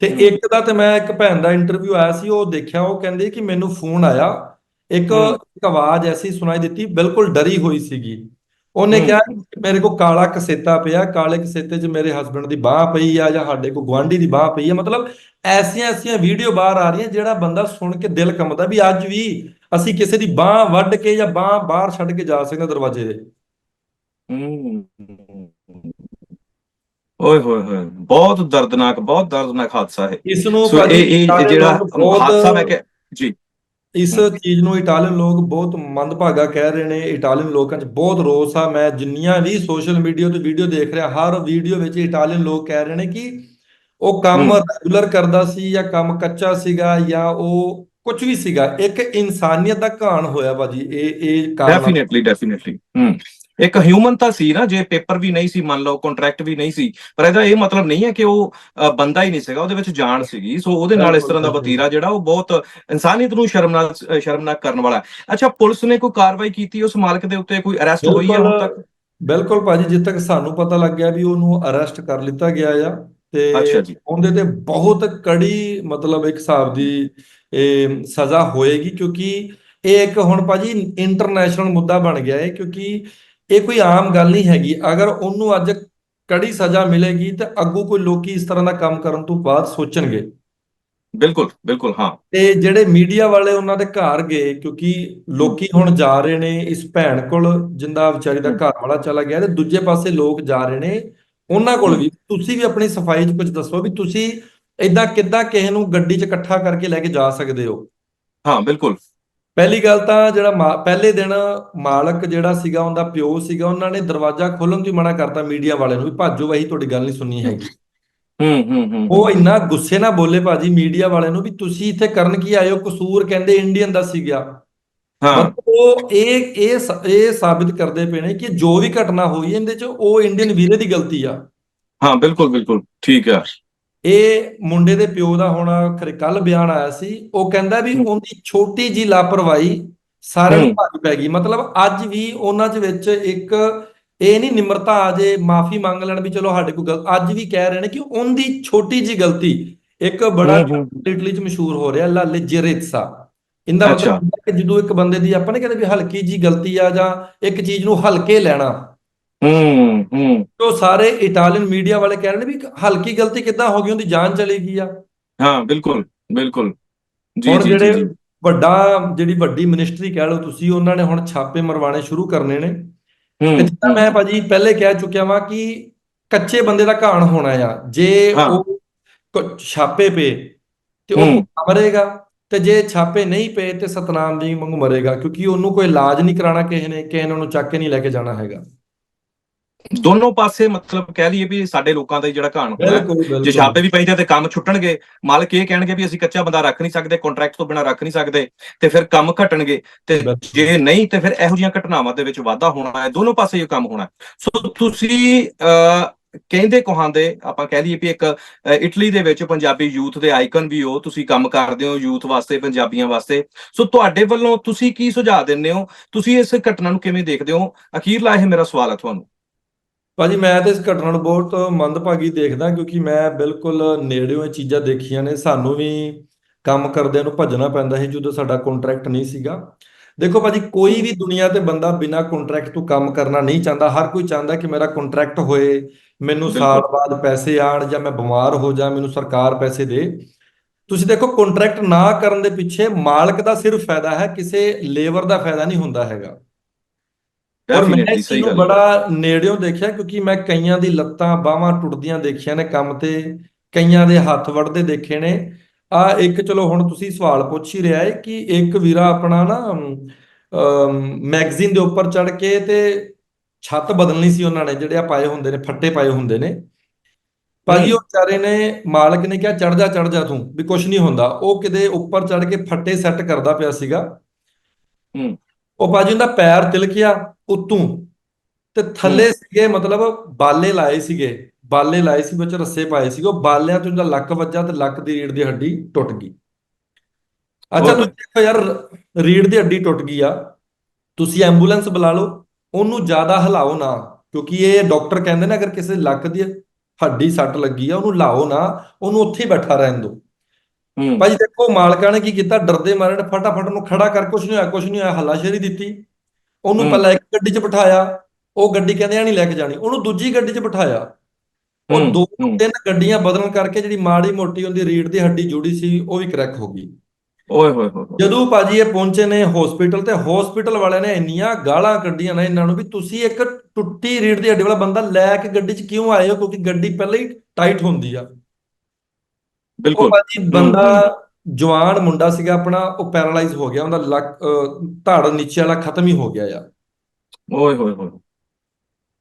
ਤੇ। ਇੱਕ ਦਾ ਤੇ ਮੈਂ ਇੱਕ ਭੈਣ ਦਾ ਇੰਟਰਵਿਊ ਆਇਆ ਸੀ ਉਹ ਦੇਖਿਆ ਉਹ ਕਹਿੰਦੇ ਕਿ ਮੈਨੂੰ ਫੋਨ ਆਇਆ ਇੱਕ। ਇੱਕ ਆਵਾਜ਼ ਐਸੀ ਸੁਣਾਈ ਦਿੱਤੀ ਬਿਲਕੁਲ ਡਰੀ ਹੋਈ ਸੀਗੀ ਉਹਨੇ। ਕਿਹਾ ਕਿ ਮੇਰੇ ਕੋਲ ਕਾਲਾ ਕਸੇਤਾ ਪਿਆ ਕਾਲੇ ਕਸੇਤੇ 'ਚ ਮੇਰੇ ਹਸਬੰਡ ਦੀ ਬਾਹ ਪਈ ਆ ਜਾਂ ਸਾਡੇ ਕੋਲ ਗੁਆਂਢੀ ਦੀ ਬਾਹ ਪਈ ਆ ਮਤਲਬ ਐਸੀਆਂ ਐਸੀਆਂ ਵੀਡੀਓ ਬਾਹਰ ਆ ਰਹੀਆਂ ਜਿਹੜਾ ਬੰਦਾ ਸੁਣ ਕੇ ਦਿਲ ਕੰਬਦਾ ਵੀ ਅੱਜ ਵੀ ਅਸੀਂ ਕਿਸੇ ਦੀ ਬਾਹ ਵੱਢ ਕੇ ਜਾਂ ਬਾਹ ਬਾਹਰ ਛੱਡ ਕੇ ਜਾ ਸਕਦੇ ਦਰਵਾਜ਼ੇ ਦੇ। ਓਏ ਹੋਏ ਹੋਏ ਬਹੁਤ ਦਰਦਨਾਕ ਬਹੁਤ ਦਰਦਨਾਕ ਹਾਦਸਾ ਹੈ ਇਸ ਨੂੰ ਇਹ ਜਿਹੜਾ ਹਾਦਸਾ ਮੈਂ ਕਿ ਜੀ ਇਸ ਚੀਜ਼ ਨੂੰ ਇਟਾਲੀਅਨ ਲੋਕ ਬਹੁਤ ਮੰਦਭਾਗਾ ਕਹਿ ਰਹੇ ਨੇ ਇਟਾਲੀਅਨ ਲੋਕਾਂ 'ਚ ਬਹੁਤ ਰੋਸ ਆ। ਮੈਂ ਜਿੰਨੀਆਂ ਵੀ ਸੋਸ਼ਲ ਮੀਡੀਆ ਤੇ ਵੀਡੀਓ ਦੇਖ ਰਿਹਾ ਹਰ ਵੀਡੀਓ ਵਿੱਚ ਇਟਾਲੀਅਨ ਲੋਕ ਕਹਿ ਰਹੇ ਨੇ ਕਿ ਉਹ ਕੰਮ। ਰੈਗੂਲਰ ਕਰਦਾ ਸੀ ਜਾਂ ਕੰਮ ਕੱਚਾ ਸੀਗਾ ਜਾਂ ਉਹ ਕੁਝ ਵੀ ਸੀਗਾ। ਇੱਕ ਇਨਸਾਨੀਅਤ ਦਾ ਘਾਣ ਹੋਇਆ ਭਾਜੀ ਇਹ ਇਹ ਕਾਰਨ ਡੈਫੀਨਿਟਲੀ ਡੈਫੀਨਿਟਲੀ ਹਮ ਇੱਕ ਹਿਊਮਨ ਤਾਂ ਸੀ ਨਾ ਜੇ ਪੇਪਰ ਵੀ ਨਹੀਂ ਸੀ ਮੰਨ ਲਓ ਕੰਟਰੈਕਟ ਵੀ ਨਹੀਂ ਸੀ ਪਰ ਇਹਦਾ ਇਹ ਮਤਲਬ ਨਹੀਂ ਹੈ ਕਿ ਉਹ ਬੰਦਾ ਹੀ ਨਹੀਂ ਸੀਗਾ ਉਹਦੇ ਵਿੱਚ ਜਾਨ ਸੀਗੀ ਸੋ ਉਹਦੇ ਨਾਲ ਇਸ ਤਰ੍ਹਾਂ ਦਾ ਵਤੀਰਾ ਜਿਹੜਾ ਉਹ ਬਹੁਤ ਇਨਸਾਨੀਅਤ ਨੂੰ ਸ਼ਰਮਨਾਕ ਸ਼ਰਮਨਾਕ ਕਰਨ ਵਾਲਾ ਹੈ। ਅੱਛਾ ਪੁਲਿਸ ਨੇ ਕੋਈ ਕਾਰਵਾਈ ਕੀਤੀ ਉਸ ਮਾਲਕ ਦੇ ਉੱਤੇ? ਕੋਈ ਅਰੈਸਟ ਹੋਈ ਹੈ ਹੁਣ ਤੱਕ? ਬਿਲਕੁਲ ਭਾਜੀ ਜਿੱਥੇ ਤੱਕ ਸਾਨੂੰ ਪਤਾ ਲੱਗਿਆ ਵੀ ਉਹਨੂੰ ਅਰੈਸਟ ਕਰ ਲਿੱਤਾ ਗਿਆ ਆ ਤੇ ਉਹਦੇ ਤੇ ਬਹੁਤ ਕੜੀ ਮਤਲਬ ਇੱਕ ਹਿਸਾਬ ਦੀ ਇਹ ਸਜ਼ਾ ਹੋਏਗੀ ਕਿਉਂਕਿ ਇਹ ਇੱਕ ਹੁਣ ਭਾਜੀ ਇੰਟਰਨੈਸ਼ਨਲ ਮੁੱਦਾ ਬਣ ਗਿਆ ਹੈ ਕਿਉਂਕਿ ਇਹ ਕੋਈ ਆਮ ਗੱਲ ਨਹੀਂ ਹੈਗੀ। ਅਗਰ ਉਹਨੂੰ ਅੱਜ ਕੜੀ ਸਜ਼ਾ ਮਿਲੇਗੀ ਤਾਂ ਅੱਗੋਂ ਕੋਈ ਲੋਕੀ ਇਸ ਤਰ੍ਹਾਂ ਦਾ ਕੰਮ ਕਰਨ ਤੋਂ ਬਾਅਦ ਸੋਚਣਗੇ। ਬਿਲਕੁਲ ਬਿਲਕੁਲ ਹਾਂ। ਤੇ ਜਿਹੜੇ ਮੀਡੀਆ ਵਾਲੇ ਉਹਨਾਂ ਦੇ ਘਰ ਗਏ ਕਿਉਂਕਿ ਲੋਕੀ ਹੁਣ ਜਾ ਰਹੇ ਨੇ ਇਸ ਭੈਣ ਕੋਲ ਜਿੰਦਾ ਵਿਚਾਰੀ ਦਾ ਘਰ ਵਾਲਾ ਚਲਾ ਗਿਆ ਤੇ ਦੂਜੇ ਪਾਸੇ ਲੋਕ ਜਾ ਰਹੇ ਨੇ ਉਹਨਾਂ ਕੋਲ ਵੀ। ਤੁਸੀਂ ਵੀ ਆਪਣੀ ਸਫ਼ਾਈ 'ਚ ਕੁਝ ਦੱਸੋ ਵੀ ਤੁਸੀਂ ਇਦਾਂ ਕਿੱਦਾਂ ਕਿਸੇ ਨੂੰ ਗੱਡੀ 'ਚ ਇਕੱਠਾ ਕਰਕੇ ਲੈ ਕੇ ਜਾ ਸਕਦੇ ਹੋ। ਹਾਂ ਬਿਲਕੁਲ। ਪਹਿਲੀ ਗੱਲ ਤਾਂ ਜਿਹੜਾ ਪਹਿਲੇ ਦਿਨ ਮਾਲਕ ਜਿਹੜਾ ਸੀਗਾ ਉਹਦਾ ਪਿਓ ਸੀਗਾ ਉਹਨਾਂ ਨੇ ਦਰਵਾਜ਼ਾ ਖੋਲ੍ਹਣ ਤੋਂ ਹੀ ਮਨਾ ਕਰਤਾ ਮੀਡੀਆ ਵਾਲਿਆਂ ਨੂੰ ਵੀ ਭਾਜੋ ਵਹੀ ਤੁਹਾਡੀ ਗੱਲ ਨਹੀਂ ਸੁਣਨੀ ਹੈਗੀ। ਹੂੰ ਹੂੰ ਹੂੰ। ਉਹ ਇੰਨਾ ਗੁੱਸੇ ਨਾਲ ਬੋਲੇ ਭਾਜੀ ਮੀਡੀਆ ਵਾਲਿਆਂ ਨੂੰ ਵੀ ਤੁਸੀਂ ਇੱਥੇ ਕਰਨ ਕੀ ਆਏ ਹੋ? ਕਸੂਰ ਕਹਿੰਦੇ ਇੰਡੀਅਨ ਦਾ ਸੀਗਾ। ਹਾਂ। ਉਹ ਇਹ ਇਹ ਇਹ ਸਾਬਿਤ ਕਰਦੇ ਪਏ ਨੇ ਕਿ ਜੋ ਵੀ ਘਟਨਾ ਹੋਈ ਇਹਦੇ ਚ ਉਹ ਇੰਡੀਅਨ ਵੀਰੇ ਦੀ ਗਲਤੀ ਆ। ਹਾਂ ਬਿਲਕੁਲ ਬਿਲਕੁਲ। ਠੀਕ ਹੈ ਇਹ ਮੁੰਡੇ ਦੇ ਪਿਓ ਦਾ ਹੁਣ ਕੱਲ ਬਿਆਨ ਆਇਆ ਸੀ ਉਹ ਕਹਿੰਦਾ ਵੀ। ਉਹਦੀ ਛੋਟੀ ਜੀ ਲਾਪਰਵਾਹੀ ਸਾਰਿਆਂ ਨੂੰ। ਭਾਰੀ ਪੈ ਗਈ ਮਤਲਬ ਅੱਜ ਵੀ ਉਹਨਾਂ ਦੇ ਵਿੱਚ ਇੱਕ ਇਹ ਨਹੀਂ ਨਿਮਰਤਾ ਆ ਜੇ ਮਾਫੀ ਮੰਗ ਲੈਣ ਵੀ ਚਲੋ ਸਾਡੇ ਕੋਲ ਗਲ ਅੱਜ ਵੀ ਕਹਿ ਰਹੇ ਨੇ ਕਿ ਉਹਦੀ ਛੋਟੀ ਜੀ ਗਲਤੀ ਇੱਕ ਬੜਾ। ਇਟਲੀ ਚ ਮਸ਼ਹੂਰ ਹੋ ਰਿਹਾ ਲਾਲੇ ਜੇਰੇਤਸਾ ਇਹਦਾ। ਮਤਲਬ ਕਿ ਜਦੋਂ ਇੱਕ ਬੰਦੇ ਦੀ ਆਪਾਂ ਨੇ ਕਹਿੰਦੇ ਵੀ ਹਲਕੀ ਜੀ ਗਲਤੀ ਆ ਜਾਂ ਇੱਕ ਚੀਜ਼ ਨੂੰ ਹਲਕੇ ਲੈਣਾ ਹੂੰ ਹੂੰ। ਉਹ ਸਾਰੇ ਇਟਾਲੀਅਨ ਮੀਡੀਆ ਵਾਲੇ ਕਹਿ ਰਹੇ ਨੇ ਵੀ ਹਲਕੀ ਗਲਤੀ ਕਿੱਦਾਂ ਹੋ ਗਈ ਉਹਦੀ ਜਾਨ ਚਲੀ ਗਈ ਆ। ਹਾਂ ਬਿਲਕੁਲ ਬਿਲਕੁਲ। ਜੀ ਜੀ ਜੀ ਜਿਹੜੇ ਜੀ ਵੱਡਾ ਜਿਹੜੀ ਵੱਡੀ ਮਿਨਿਸਟਰੀ ਕਹਿ ਲਓ ਤੁਸੀਂ ਉਹਨਾਂ ਨੇ ਹੁਣ ਛਾਪੇ ਮਰਵਾਣੇ ਸ਼ੁਰੂ ਕਰਨੇ ਨੇ। ਤੇ ਜਿੱਦਾਂ ਮੈਂ ਭਾਜੀ ਪਹਿਲੇ ਕਹਿ ਚੁੱਕਿਆ ਵਾਂ ਕਿ ਕੱਚੇ ਬੰਦੇ ਦਾ ਘਾਣ ਹੋਣਾ ਆ। ਜੇ। ਉਹ ਛਾਪੇ ਪਏ ਤੇ ਉਹ ਮਰੇਗਾ ਤੇ ਜੇ ਛਾਪੇ ਨਹੀਂ ਪਏ ਤੇ ਸਤਨਾਮ ਦੀ ਵਾਂਗੂ ਮਰੇਗਾ ਕਿਉਂਕਿ ਉਹਨੂੰ ਕੋਈ ਇਲਾਜ ਨਹੀਂ ਕਰਾਉਣਾ ਕਿਸੇ ਨੇ ਕਿਸੇ ਨੇ ਉਹਨੂੰ ਚੱਕ ਕੇ ਨਹੀਂ ਲੈ ਕੇ ਜਾਣਾ ਹੈਗਾ। ਦੋਨੋਂ ਪਾਸੇ ਮਤਲਬ ਕਹਿ ਲਈਏ ਵੀ ਸਾਡੇ ਲੋਕਾਂ ਦਾ ਜਿਹੜਾ ਘਾਣ ਹੋਣਾ ਹੈ। ਬਿਲਕੁਲ ਜੇ ਛਾਪੇ ਵੀ ਪੈਂਦੇ ਤੇ ਕੰਮ ਛੁੱਟਣਗੇ ਮਾਲਕ ਇਹ ਕਹਿਣਗੇ ਵੀ ਅਸੀਂ ਕੱਚਾ ਬੰਦਾ ਰੱਖ ਨਹੀਂ ਸਕਦੇ ਕੰਟਰੈਕਟ ਤੋਂ ਬਿਨਾ ਰੱਖ ਨਹੀਂ ਸਕਦੇ ਤੇ ਫਿਰ ਕੰਮ ਘਟਣਗੇ ਤੇ। ਜੇ ਨਹੀਂ ਤੇ ਫਿਰ ਇਹੋ ਜਿਹੀਆਂ ਘਟਨਾਵਾਂ ਦੇ ਵਿੱਚ ਵਾਧਾ ਹੋਣਾ ਹੈ ਦੋਨੋਂ ਪਾਸੇ ਇਹ ਕੰਮ ਹੋਣਾ। ਸੋ ਤੁਸੀਂ ਕਹਿੰਦੇ ਕਹਾਂਦੇ ਆਪਾਂ ਕਹਿ ਲਈਏ ਵੀ ਇੱਕ ਇਟਲੀ ਦੇ ਵਿੱਚ ਪੰਜਾਬੀ ਯੂਥ ਦੇ ਆਈਕਨ ਵੀ ਹੋ ਤੁਸੀਂ ਕੰਮ ਕਰਦੇ ਹੋ ਯੂਥ ਵਾਸਤੇ ਪੰਜਾਬੀਆਂ ਵਾਸਤੇ ਸੋ ਤੁਹਾਡੇ ਵੱਲੋਂ ਤੁਸੀਂ ਕੀ ਸੁਝਾਅ ਦਿੰਦੇ ਹੋ ਤੁਸੀਂ ਇਸ ਘਟਨਾ ਨੂੰ ਕਿਵੇਂ ਦੇਖਦੇ ਹੋ ਅਖੀਰਲਾ ਇਹ ਮੇਰਾ ਸਵਾਲ ਹੈ ਤੁਹਾਨੂੰ ਭਾਜੀ ਮੈਂ ਤੇ ਇਸ ਘਟਨਾ ਨੂੰ ਬਹੁਤ ਮੰਦਭਾਗੀ ਦੇਖਦਾ ਕਿਉਂਕਿ ਮੈਂ ਬਿਲਕੁਲ ਨੇੜਿਓਂ ਇਹ ਚੀਜ਼ਾਂ ਦੇਖੀਆਂ ਨੇ। ਸਾਨੂੰ ਵੀ ਕੰਮ ਕਰਦਿਆਂ ਨੂੰ ਭੱਜਣਾ ਪੈਂਦਾ ਸੀ ਜਦੋਂ ਸਾਡਾ ਕੰਟਰੈਕਟ ਨਹੀਂ ਸੀਗਾ। ਦੇਖੋ ਭਾਜੀ ਕੋਈ ਵੀ ਦੁਨੀਆ ਤੇ ਬੰਦਾ ਬਿਨਾਂ ਕੰਟਰੈਕਟ ਤੋਂ ਕੰਮ ਕਰਨਾ ਨਹੀਂ ਚਾਹੁੰਦਾ। ਹਰ ਕੋਈ ਚਾਹੁੰਦਾ ਕਿ ਮੇਰਾ ਕੰਟਰੈਕਟ ਹੋਏ ਮੈਨੂੰ ਸਾਲ ਬਾਅਦ ਪੈਸੇ ਆਣ ਜਾਂ ਮੈਂ ਬਿਮਾਰ ਹੋ ਜਾ ਮੈਨੂੰ ਸਰਕਾਰ ਪੈਸੇ ਦੇ। ਤੁਸੀਂ ਦੇਖੋ ਕੰਟਰੈਕਟ ਨਾ ਕਰਨ ਦੇ ਪਿੱਛੇ ਮਾਲਕ ਦਾ ਸਿਰਫ ਫਾਇਦਾ ਹੈ ਕਿਸੇ ਲੇਬਰ ਦਾ ਫਾਇਦਾ ਨਹੀਂ ਹੁੰਦਾ ਹੈਗਾ। ਔਰ ਮੈਂ ਇਸ ਨੂੰ। ਬੜਾ ਨੇੜਿਓਂ ਦੇਖਿਆ ਕਿਉਂਕਿ ਮੈਂ ਕਈਆਂ ਦੀ ਲੱਤਾਂ ਬਾਹਾਂ ਟੁੱਟਦੀਆਂ ਦੇਖੀਆਂ ਨੇ ਕੰਮ ਤੇ ਕਈਆਂ ਦੇ ਹੱਥ ਵੜਦੇ ਦੇਖੇ ਨੇ। ਆ ਇੱਕ ਚਲੋ ਹੁਣ ਤੁਸੀਂ ਸਵਾਲ ਪੁੱਛ ਹੀ ਰਿਹਾ ਹੈ ਕਿ ਇੱਕ ਵੀਰਾ ਆਪਣਾ ਨਾ ਮੈਗਜ਼ੀਨ ਦੇ ਉੱਪਰ ਚੜ ਕੇ ਤੇ ਛੱਤ ਬਦਲਣੀ ਸੀ ਉਹਨਾਂ ਨੇ ਜਿਹੜੇ ਆ ਪਾਏ ਹੁੰਦੇ ਨੇ ਫੱਟੇ ਪਾਏ ਹੁੰਦੇ ਨੇ। ਭਾਜੀ ਉਹ ਵਿਚਾਰੇ ਨੇ ਮਾਲਕ ਨੇ ਕਿਹਾ ਚੜ ਜਾ ਚੜ ਜਾ ਤੂੰ ਵੀ ਕੁਝ ਨਹੀਂ ਹੁੰਦਾ। ਉਹ ਕਿਤੇ ਉੱਪਰ ਚੜ ਕੇ ਫੱਟੇ ਸੈੱਟ ਕਰਦਾ ਪਿਆ ਸੀਗਾ। ਹੂੰ। ਉਹ ਭਾਜੀ ਉਹਦਾ ਪੈਰ ਤਿਲਕਿਆ ਉਤੋਂ ਤੇ ਥੱਲੇ ਸੀਗੇ ਮਤਲਬ ਬਾਲੇ ਲਾਏ ਸੀਗੇ ਬਾਲੇ ਲਾਏ ਸੀ ਵਿੱਚ ਰੱਸੇ ਪਾਏ ਸੀਗੇ ਉਹ ਬਾਲਿਆਂ ਤੋਂ ਉਹਦਾ ਲੱਕ ਵੱਜਾ ਤੇ ਲੱਕ ਦੀ ਰੀੜ ਦੀ ਹੱਡੀ ਟੁੱਟ ਗਈ। ਅੱਛਾ। ਤੁਸੀਂ ਦੇਖੋ ਯਾਰ ਰੀੜ ਦੀ ਹੱਡੀ ਟੁੱਟ ਗਈ ਆ। ਤੁਸੀਂ ਐਂਬੂਲੈਂਸ ਬੁਲਾ ਲਓ ਉਹਨੂੰ ਜ਼ਿਆਦਾ ਹਿਲਾਓ ਨਾ ਕਿਉਂਕਿ ਇਹ ਡਾਕਟਰ ਕਹਿੰਦੇ ਨੇ ਅਗਰ ਕਿਸੇ ਲੱਕ ਦੀ ਹੱਡੀ ਸੱਟ ਲੱਗੀ ਆ ਉਹਨੂੰ ਲਾਓ ਨਾ ਉਹਨੂੰ ਉੱਥੇ ਹੀ ਬੈਠਾ ਰਹਿਣ ਦਿਓ। ਭਾਜੀ ਦੇਖੋ ਮਾਲਕਾਂ ਨੇ ਕੀ ਕੀਤਾ? ਡਰਦੇ ਮਾਰੇ ਨੇ ਫਟਾਫਟ ਉਹਨੂੰ ਖੜਾ ਕਰ ਕੁਛ ਨਹੀਂ ਹੋਇਆ ਕੁਛ ਨਹੀਂ ਹੋਇਆ ਹੱਲਾਸ਼ੇਰੀ ਦਿੱਤੀ। ਉਹਨੂੰ। ਪਹਿਲਾਂ ਇੱਕ ਗੱਡੀ 'ਚ ਬਿਠਾਇਆ ਉਹ ਗੱਡੀ ਕਹਿੰਦੇ ਆ ਨਹੀਂ ਲੈ ਕੇ ਜਾਣੀ। ਉਹਨੂੰ ਦੂਜੀ ਗੱਡੀ 'ਚ ਬਿਠਾਇਆ। ਉਹ ਦੋ। ਤਿੰਨ ਗੱਡੀਆਂ ਬਦਲਣ ਕਰਕੇ ਜਿਹੜੀ ਮਾੜੀ ਮੋਟੀ ਉਹਦੀ ਰੀੜ ਦੀ ਹੱਡੀ ਜੁੜੀ ਸੀ ਉਹ ਵੀ ਕਰੈਕ ਹੋ ਗਈ। ਓਏ ਹੋਏ ਹੋਏ। ਜਦੋਂ ਭਾਜੀ ਇਹ ਪਹੁੰਚੇ ਨੇ ਹਸਪੀਟਲ ਤੇ ਹਸਪੀਟਲ ਵਾਲਿਆਂ ਨੇ ਇੰਨੀਆਂ ਗਾਲਾਂ ਕੱਢੀਆਂ ਨੇ ਇਹਨਾਂ ਨੂੰ ਵੀ ਤੁਸੀਂ ਇੱਕ ਟੁੱਟੀ ਰੀੜ ਦੀ ਹੱਡੀ ਵਾਲਾ ਬੰਦਾ ਲੈ ਕੇ ਗੱਡੀ 'ਚ ਕਿਉਂ ਆਏ ਹੋ? ਕਿਉਂਕਿ ਗੱਡੀ ਪਹਿਲਾਂ ਹੀ ਟਾਈਟ ਹੁੰਦੀ ਆ। ਬਿਲਕੁਲ। ਭਾਜੀ ਬੰਦਾ ਜਵਾਨ ਮੁੰਡਾ ਸੀਗਾ ਆਪਣਾ ਉਹ ਪੈਰਾਲਾਈਜ਼ ਹੋ ਗਿਆ ਉਹਦਾ ਲੱਕ ਧੜ ਨੀਚੇ ਵਾਲਾ ਖਤਮ ਹੀ ਹੋ ਗਿਆ ਯਾਰ। ਓਏ ਹੋਏ ਹੋਏ।